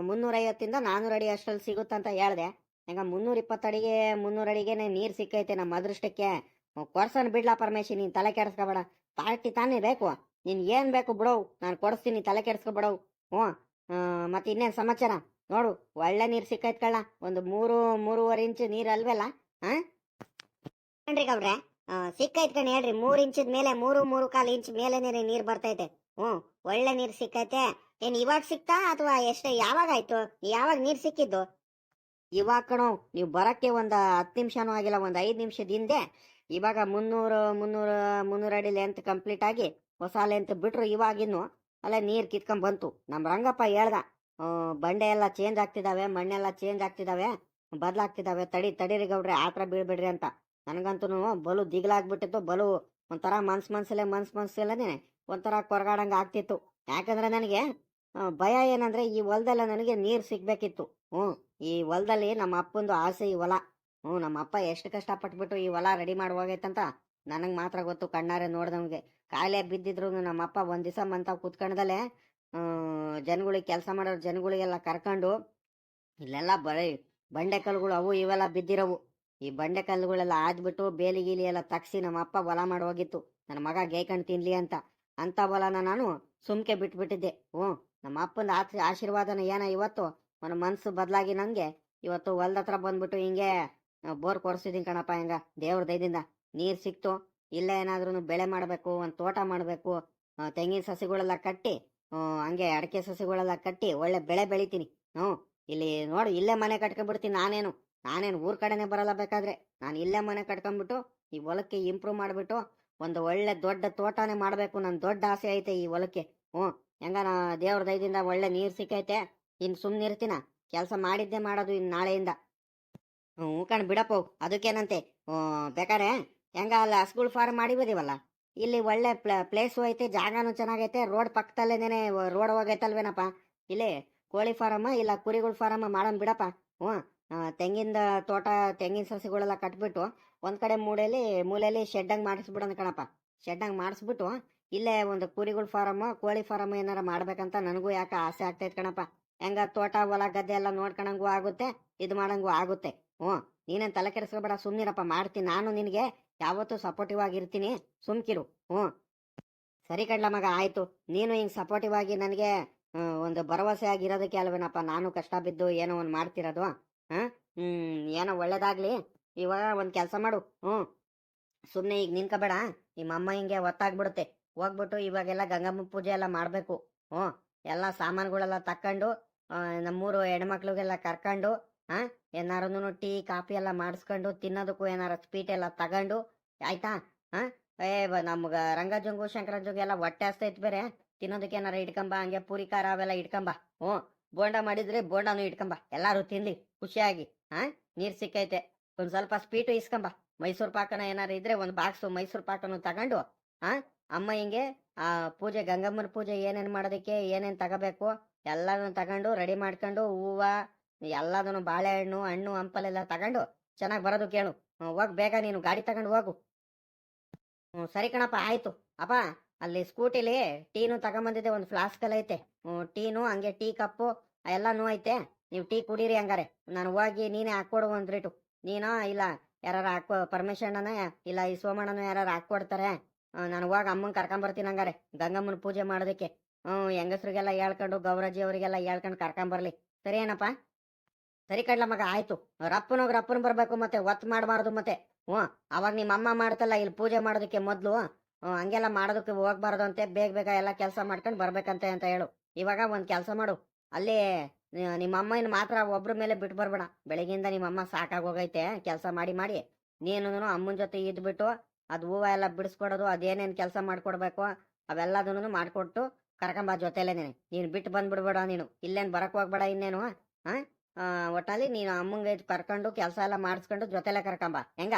ಮುನ್ನೂರೈವತ್ತಿಂದ ನಾನ್ನೂರು ಅಡಿ ಅಷ್ಟರಲ್ಲಿ ಸಿಗುತ್ತಂತ ಹೇಳ್ದೆ. ಹೆಂಗ ಮುನ್ನೂರ ಇಪ್ಪತ್ತಡಿಗೆ ಮುನ್ನೂರು ಅಡಿಗೆನೆ ನೀರು ಸಿಕ್ಕೈತೆ ನಮ್ಮ ಅದೃಷ್ಟಕ್ಕೆ. ಕೊಡ್ಸನ್ ಬಿಡ್ಲಾ ಪರಮೇಶಿ ನೀನು ತಲೆ ಕೆಡಿಸ್ಕೋಬೇಡ. ಪಾರ್ಟಿ ತಾನೇ ಬೇಕು. ನೀನ್ ಏನ್ ಬೇಕು ಬಿಡೋ. ನಾನು ಕೊಡಿಸ್ತೀನಿ ತಲೆ ಕೆಡಿಸ್ಕೊಬಿಡವು ಹ್ಞೂ ಆ, ಮತ್ತೆ ಇನ್ನೇನು ಸಮಾಚಾರ? ನೋಡು ಒಳ್ಳೆ ನೀರು ಸಿಕ್ಕೈತ್ ಕಳ್ಳ. ಒಂದು ಮೂರು ಮೂರುವರೆ ಇಂಚು ನೀರು ಅಲ್ವಲ್ಲ ಹಾ? ಕಣ್ರಿ ಗೌಡ್ರೆ. ಸಿಕ್ಕೈತ್ ಹೇಳ್ರಿ. ಮೂರ್ ಇಂಚಿದ ಮೇಲೆ, ಮೂರು ಮೂರು ಕಾಲು ಇಂಚ್ ಮೇಲೆ ನೀರು ಬರ್ತೈತೆ. ಹ್ಮ್ ಒಳ್ಳೆ ನೀರು ಸಿಕ್ಕೈತೆ. ಏನ್ ಇವಾಗ ಸಿಕ್ತಾ ಅಥವಾ ಎಷ್ಟು, ಯಾವಾಗ ಆಯ್ತು? ಯಾವಾಗ ನೀರು ಸಿಕ್ಕಿದ್ದು? ಇವಾಗ ಕಣೋ, ನೀವು ಬರಕ್ಕೆ ಒಂದ್ ಹತ್ತು ನಿಮಿಷನೂ ಆಗಿಲ್ಲ, ಒಂದ್ ಐದ್ ನಿಮಿಷದ ಹಿಂದೆ. ಇವಾಗ ಮುನ್ನೂರು ಮುನ್ನೂರು ಮುನ್ನೂರು ಅಡಿ ಲೆಂತ್ ಕಂಪ್ಲೀಟ್ ಆಗಿ ಹೊಸ ಲೆಂತ್ ಬಿಟ್ರು ಇವಾಗಿನ್ನು ಅಲ್ಲ ನೀರ್ ಕಿತ್ಕೊಂಡ್ ಬಂತು. ನಮ್ ರಂಗಪ್ಪ ಹೇಳ್ದ ಬಂಡೆ ಎಲ್ಲ ಚೇಂಜ್ ಆಗ್ತಿದಾವೆ, ಮಣ್ಣೆಲ್ಲ ಚೇಂಜ್ ಆಗ್ತಿದಾವೆ, ಬದಲಾಗ್ತಿದಾವೆ. ತಡಿ, ತಡೀರಿ ಗೌಡ್ರೆ, ಆತರ ಬೀಳ್ಬೇಡ್ರಿ ಅಂತ. ನನಗಂತೂ ಬಲು ದಿಗ್ಲಾಗ್ಬಿಟ್ಟಿತ್ತು, ಬಲು ಒಂಥರ ಮನ್ಸು ಮನ್ಸಲ್ಲೇ ಮನ್ಸು ಮನ್ಸಲ್ಲೇ ಒಂಥರ ಕೊರಗಾಡಂಗೆ ಆಗ್ತಿತ್ತು. ಯಾಕಂದ್ರೆ ನನಗೆ ಭಯ ಏನಂದ್ರೆ ಈ ಹೊಲದಲ್ಲ ನನಗೆ ನೀರು ಸಿಗ್ಬೇಕಿತ್ತು. ಹ್ಞೂ ಈ ಹೊಲದಲ್ಲಿ ನಮ್ಮ ಅಪ್ಪಂದು ಆಸೆ ಈ ಹೊಲ. ಹ್ಞೂ ನಮ್ಮ ಅಪ್ಪ ಎಷ್ಟು ಕಷ್ಟಪಟ್ಬಿಟ್ಟು ಈ ಹೊಲ ರೆಡಿ ಮಾಡಿ ಹೋಗೈತಂತ ನನಗೆ ಮಾತ್ರ ಗೊತ್ತು ಕಣ್ಣಾರೆ ನೋಡ್ದಂಗೆ ಕಾಯಿಲೆ ಬಿದ್ದಿದ್ರು ನಮ್ಮ ಅಪ್ಪ ಒಂದು ದಿವಸ ಮಂತ ಕೂತ್ಕೊಂಡದಲ್ಲೇ ಜನಗಳಿಗೆ ಕೆಲಸ ಮಾಡೋರು ಜನಗಳಿಗೆಲ್ಲ ಕರ್ಕೊಂಡು ಇಲ್ಲೆಲ್ಲ ಬರೀ ಬಂಡೆ ಕಲ್ಲುಗಳು ಅವು ಇವೆಲ್ಲ ಬಿದ್ದಿರವು. ಈ ಬಂಡೆ ಕಲ್ಲುಗಳೆಲ್ಲ ಆದ್ಬಿಟ್ಟು ಬೇಲಿ ಗೀಲಿ ಎಲ್ಲ ತಗ್ಸಿ ನಮ್ಮ ಅಪ್ಪ ಮಾಡಿ ಹೋಗಿತ್ತು. ನನ್ನ ಮಗ ಗೇಕಂಡ್ ತಿನ್ಲಿ ಅಂತ. ಅಂತ ಬಲನ ನಾನು ಸುಮ್ಕೆ ಬಿಟ್ಬಿಟ್ಟಿದ್ದೆ. ಹ್ಞೂ, ನಮ್ಮ ಅಪ್ಪನ ಆಶ್ ಆಶೀರ್ವಾದನ ಏನ ಇವತ್ತು? ಅವನ ಮನಸ್ಸು ಬದಲಾಗಿ ನನಗೆ ಇವತ್ತು ಹೊಲ್ದ ಹತ್ರ ಬಂದ್ಬಿಟ್ಟು ಹಿಂಗೆ ಬೋರ್ ಕೊರ್ಸಿದೀನಿ ಕಣಪ್ಪ ಹೆಂಗ? ದೇವ್ರ ದಯದಿಂದ. ನೀರು ಸಿಕ್ತು. ಇಲ್ಲ ಏನಾದ್ರೂ ಬೆಳೆ ಮಾಡಬೇಕು, ಒಂದು ತೋಟ ಮಾಡಬೇಕು. ತೆಂಗಿನ ಸಸಿಗಳೆಲ್ಲ ಕಟ್ಟಿ ಹಂಗೆ ಅಡಿಕೆ ಸಸಿಗಳೆಲ್ಲ ಕಟ್ಟಿ ಒಳ್ಳೆ ಬೆಳೆ ಬೆಳಿತೀನಿ. ಹ್ಞೂ, ಇಲ್ಲಿ ನೋಡು, ಇಲ್ಲೇ ಮನೆ ಕಟ್ಕೊಂಡ್ಬಿಡ್ತೀನಿ ನಾನೇನು. ನಾನೇನು ಊರ್ ಕಡೆನೆ ಬರಲ್ಲ ಬೇಕಾದ್ರೆ. ನಾನು ಇಲ್ಲೇ ಮನೆ ಕಟ್ಕೊಂಡ್ಬಿಟ್ಟು, ಈ ಹೊಲಕ್ಕೆ ಇಂಪ್ರೂವ್ ಮಾಡಿಬಿಟ್ಟು, ಒಂದು ಒಳ್ಳೆ ದೊಡ್ಡ ತೋಟನೇ ಮಾಡಬೇಕು. ನನ್ನ ದೊಡ್ಡ ಆಸೆ ಐತೆ ಈ ಹೊಲಕ್ಕೆ. ಹ್ಞೂ, ಹೆಂಗ ನಾ ದೇವ್ರ ದಯದಿಂದ ಒಳ್ಳೆ ನೀರು ಸಿಕ್ಕೈತೆ. ಇನ್ನು ಸುಮ್ಮನೆ ಇರ್ತೀನ. ಕೆಲಸ ಮಾಡಿದ್ದೆ ಮಾಡೋದು ಇನ್ನು ನಾಳೆಯಿಂದ. ಹ್ಞೂ ಕಣ್ ಬಿಡಪ್ಪ ಅದಕ್ಕೇನಂತೆ? ಹ್ಞೂ ಬೇಕಾರೆ ಹೆಂಗ ಅಲ್ಲಿ ಹಸ್ಗುಳ್ ಫಾರ್ಮ್ ಮಾಡಿಬೋದಿವಲ್ಲ? ಇಲ್ಲಿ ಒಳ್ಳೆ ಪ್ಲ ಪ್ಲೇಸು ಐತೆ, ಜಾಗನೂ ಚೆನ್ನಾಗೈತೆ. ರೋಡ್ ಪಕ್ಕದಲ್ಲೇನೆ ರೋಡ್ ಹೋಗೈತಲ್ವೇನಪ್ಪ? ಇಲ್ಲಿ ಕೋಳಿ ಫಾರಮ್ಮ ಇಲ್ಲ ಕುರಿಗಳ ಫಾರಮ್ಮ ಮಾಡೋಣ ಬಿಡಪ್ಪ. ಹ್ಞೂ ತೆಂಗಿನ ತೋಟ, ತೆಂಗಿನ ಸಸಿಗಳೆಲ್ಲ ಕಟ್ಬಿಟ್ಟು ಒಂದು ಕಡೆ ಮೂಲೆಯಲ್ಲಿ ಮೂಲೆಯಲ್ಲಿ ಶೆಡ್ಡಂಗ್ ಮಾಡಿಸ್ಬಿಡೋಣ ಕಣಪ್ಪ. ಶೆಡ್ಡಂಗೆ ಮಾಡಿಸ್ಬಿಟ್ಟು ಇಲ್ಲೇ ಒಂದು ಕುರಿಗಳ ಫಾರಮ್ ಕೋಳಿ ಫಾರಮ್ ಏನಾರ ಮಾಡ್ಬೇಕಂತ ನನಗೂ ಯಾಕೆ ಆಸೆ ಆಗ್ತೈತೆ ಕಣಪ್ಪ. ಹೆಂಗ ತೋಟ, ಹೊಲ, ಗದ್ದೆ ಎಲ್ಲ ನೋಡ್ಕೊಳಂಗೂ ಆಗುತ್ತೆ, ಇದು ಮಾಡಂಗೂ ಆಗುತ್ತೆ. ಹ್ಞೂ, ನೀನೇನು ತಲೆ ಕೆಡಿಸ್ಕೊಬೇಡ ಸುಮ್ನಿರಪ್ಪ ಮಾಡ್ತೀನಿ. ನಾನು ನಿನಗೆ ಯಾವತ್ತೂ ಸಪೋರ್ಟಿವ್ ಆಗಿರ್ತೀನಿ ಸುಮ್ಕಿರು ಹ್ಞೂ. ಸರಿ ಕಡ್ಲ ಮಗ, ಆಯ್ತು. ನೀನು ಹಿಂಗೆ ಸಪೋರ್ಟಿವ್ ಆಗಿ ನನಗೆ ಒಂದು ಭರವಸೆ ಆಗಿರೋದಕ್ಕೆ ಅಲ್ವೇನಪ್ಪ, ನಾನು ಕಷ್ಟ ಬಿದ್ದು ಏನೋ ಒಂದು ಮಾಡ್ತಿರೋದು. ಹಾ ಹ್ಮ್, ಏನೋ ಒಳ್ಳೇದಾಗ್ಲಿ. ಇವಾಗ ಒಂದ್ ಕೆಲಸ ಮಾಡು. ಹ್ಮ್. ಸುಮ್ನೆ ಈಗ ನಿನ್ಕಬೇಡ ನಿಮ್ಮ ಅಮ್ಮ ಹಿಂಗೆ ಒತ್ತಾಗ್ಬಿಡುತ್ತೆ. ಹೋಗ್ಬಿಟ್ಟು ಇವಾಗೆಲ್ಲ ಗಂಗಮ್ಮ ಪೂಜೆ ಎಲ್ಲ ಮಾಡ್ಬೇಕು. ಹ್ಞೂ ಎಲ್ಲ ಸಾಮಾನುಗಳೆಲ್ಲ ತಕ್ಕೊಂಡು ನಮ್ಮೂರು ಹೆಣ್ಮಕ್ಳಿಗೆಲ್ಲ ಕರ್ಕೊಂಡು ಹಾ ಏನಾರು ಟೀ, ಕಾಫಿ ಎಲ್ಲ ಮಾಡಿಸ್ಕೊಂಡು, ತಿನ್ನೋದಕ್ಕೂ ಏನಾರ ಸ್ವೀಟ್ ಎಲ್ಲ ತಗೊಂಡು, ಆಯ್ತಾ? ಹಾ ಏ ನಮ್ಗ ಶಂಕರ ಶಂಕರಂಜಂಗು ಎಲ್ಲ ಹೊಟ್ಟೆ ಹಸ್ತೈತ್ ಬೇರೆ. ತಿನ್ನೋದಕ್ಕೆ ಏನಾರ ಇಟ್ಕೊಂಬ, ಹಂಗೆ ಪೂರಿ ಖಾರ ಅವೆಲ್ಲ ಇಟ್ಕೊಂಬ. ಹ್ಞೂ ಬೋಂಡ ಮಾಡಿದ್ರೆ ಬೋಂಡಾನು ಇಟ್ಕೊಂಬ. ಎಲ್ಲಾರು ತಿನ್ಲಿ. ಖುಷಿಯಾಗಿ ಹಾ ನೀರ್ ಸಿಕ್ಕೈತೆ. ಒಂದ್ ಸ್ವಲ್ಪ ಸ್ವೀಟು ಇಸ್ಕೊಂಬ. ಮೈಸೂರು ಪಾಕನ ಏನಾರು ಇದ್ರೆ ಒಂದ್ ಬಾಕ್ಸ್ ಮೈಸೂರು ಪಾಕನು ತಗೊಂಡು ಹಾ ಅಮ್ಮ ಹಿಂಗೆ, ಆ, ಪೂಜೆ, ಗಂಗಮ್ಮನ ಪೂಜೆ ಏನೇನ್ ಮಾಡೋದಕ್ಕೆ, ಏನೇನ್ ತಗೋಬೇಕು, ಎಲ್ಲಾನು ತಗೊಂಡು, ರೆಡಿ ಮಾಡ್ಕೊಂಡು, ಹೂವ ಎಲ್ಲದನ್ನು ಬಾಳೆಹಣ್ಣು, ಹಣ್ಣು, ಹಂಪಲೆಲ್ಲ ತಗೊಂಡು, ಚೆನ್ನಾಗಿ ಬರೋದು ಕೇಳು. ಹೋಗ್, ಬೇಗ ನೀನು ಗಾಡಿ ತಗೊಂಡು ಹೋಗು. ಹ್ಞೂ ಸರಿ ಕಣಪ್ಪ, ಆಯ್ತು. ಅಪ್ಪ, ಅಲ್ಲಿ ಸ್ಕೂಟಿಲಿ ಟೀನು ತಗೊಂಬಂದಿದ್ದೆ, ಒಂದು ಫ್ಲಾಸ್ಕಲ್ಲಿ ಐತೆ ಟೀನು, ಹಂಗೆ ಟೀ ಕಪ್ಪು, ಎಲ್ಲನೂ ಐತೆ. ನೀವು ಟೀ ಕುಡೀರಿ ಹಂಗಾರೆ. ನಾನು ಹೋಗಿ ನೀನೇ ಹಾಕ್ಕೊಡು ಒಂದು ರೇಟು ನೀನೋ ಇಲ್ಲ ಯಾರು ಹಾಕೋ ಪರ್ಮಿಷನ್ ಇಲ್ಲ ಈ ಸೋಮಣ್ಣನ ಯಾರು ಹಾಕ್ಕೊಡ್ತಾರೆ. ನಾನು ಹೋಗಿ ಅಮ್ಮನ ಕರ್ಕೊಂಬರ್ತೀನಿ ಹಂಗಾರೆ. ಗಂಗಮ್ಮನ ಪೂಜೆ ಮಾಡೋದಕ್ಕೆ. ಹ್ಞೂ ಹೆಂಗಸ್ರಿಗೆಲ್ಲ ಹೇಳ್ಕೊಂಡು ಗೌರಜ್ಜಿ ಅವರಿಗೆಲ್ಲ ಹೇಳ್ಕೊಂಡು ಕರ್ಕೊಂಬರ್ಲಿ ಸರಿ ಏನಪ್ಪ? ಸರಿ ಕಡ್ಲ ಮಗ, ಆಯ್ತು. ಹೋಗಿ ರಪ್ಪನ ಬರಬೇಕು ಮತ್ತೆ, ಒತ್ತು ಮಾಡಬಾರ್ದು ಮತ್ತೆ. ಹ್ಞೂ, ಅವಾಗ ನಿಮ್ಮ ಅಮ್ಮ ಮಾಡ್ತಲ್ಲ ಇಲ್ಲಿ ಪೂಜೆ ಮಾಡೋದಕ್ಕೆ ಮೊದಲು. ಹಂಗೆಲ್ಲ ಮಾಡೋದಕ್ಕೆ ಹೋಗ್ಬಾರ್ದು ಅಂತೆ. ಬೇಗ ಬೇಗ ಎಲ್ಲ ಕೆಲಸ ಮಾಡ್ಕೊಂಡು ಬರ್ಬೇಕಂತೆ ಅಂತ ಹೇಳು. ಇವಾಗ ಒಂದು ಕೆಲಸ ಮಾಡು. ಅಲ್ಲಿ ನಿಮ್ಮ ಅಮ್ಮನ ಮಾತ್ರ ಒಬ್ಬರ ಮೇಲೆ ಬಿಟ್ಟು ಬರಬೇಡ. ಬೆಳಗ್ಗೆಯಿಂದ ನಿಮ್ಮ ಅಮ್ಮ ಸಾಕಾಗೋಗೈತೆ. ಕೆಲಸ ಮಾಡಿ ಮಾಡಿ. ನೀನು ಅಮ್ಮನ ಜೊತೆ ಇದ್ಬಿಟ್ಟು ಅದು ಹೂವು ಎಲ್ಲ ಬಿಡಿಸ್ಕೊಡೋದು, ಅದೇನೇನು ಕೆಲಸ ಮಾಡ್ಕೊಡ್ಬೇಕು, ಅವೆಲ್ಲದನ್ನು ಮಾಡಿಕೊಟ್ಟು ಕರ್ಕೊಂಬ ಜೊತೆಲೇ ನೀನು. ನೀನು ಬಿಟ್ಟು ಬಂದ್ಬಿಡ್ಬೇಡ ನೀನು. ಇಲ್ಲೇನು ಬರಕ್ ಹೋಗ್ಬೇಡ ಇನ್ನೇನು ಹಾಂ ಒಟ್ಟಲ್ಲಿ ನೀನು ಅಮ್ಮಂಗೆ ಕರ್ಕೊಂಡು ಕೆಲಸ ಎಲ್ಲ ಮಾಡಿಸ್ಕೊಂಡು ಜೊತೆಲೆ ಕರ್ಕೊಂಬ ಹೆಂಗ?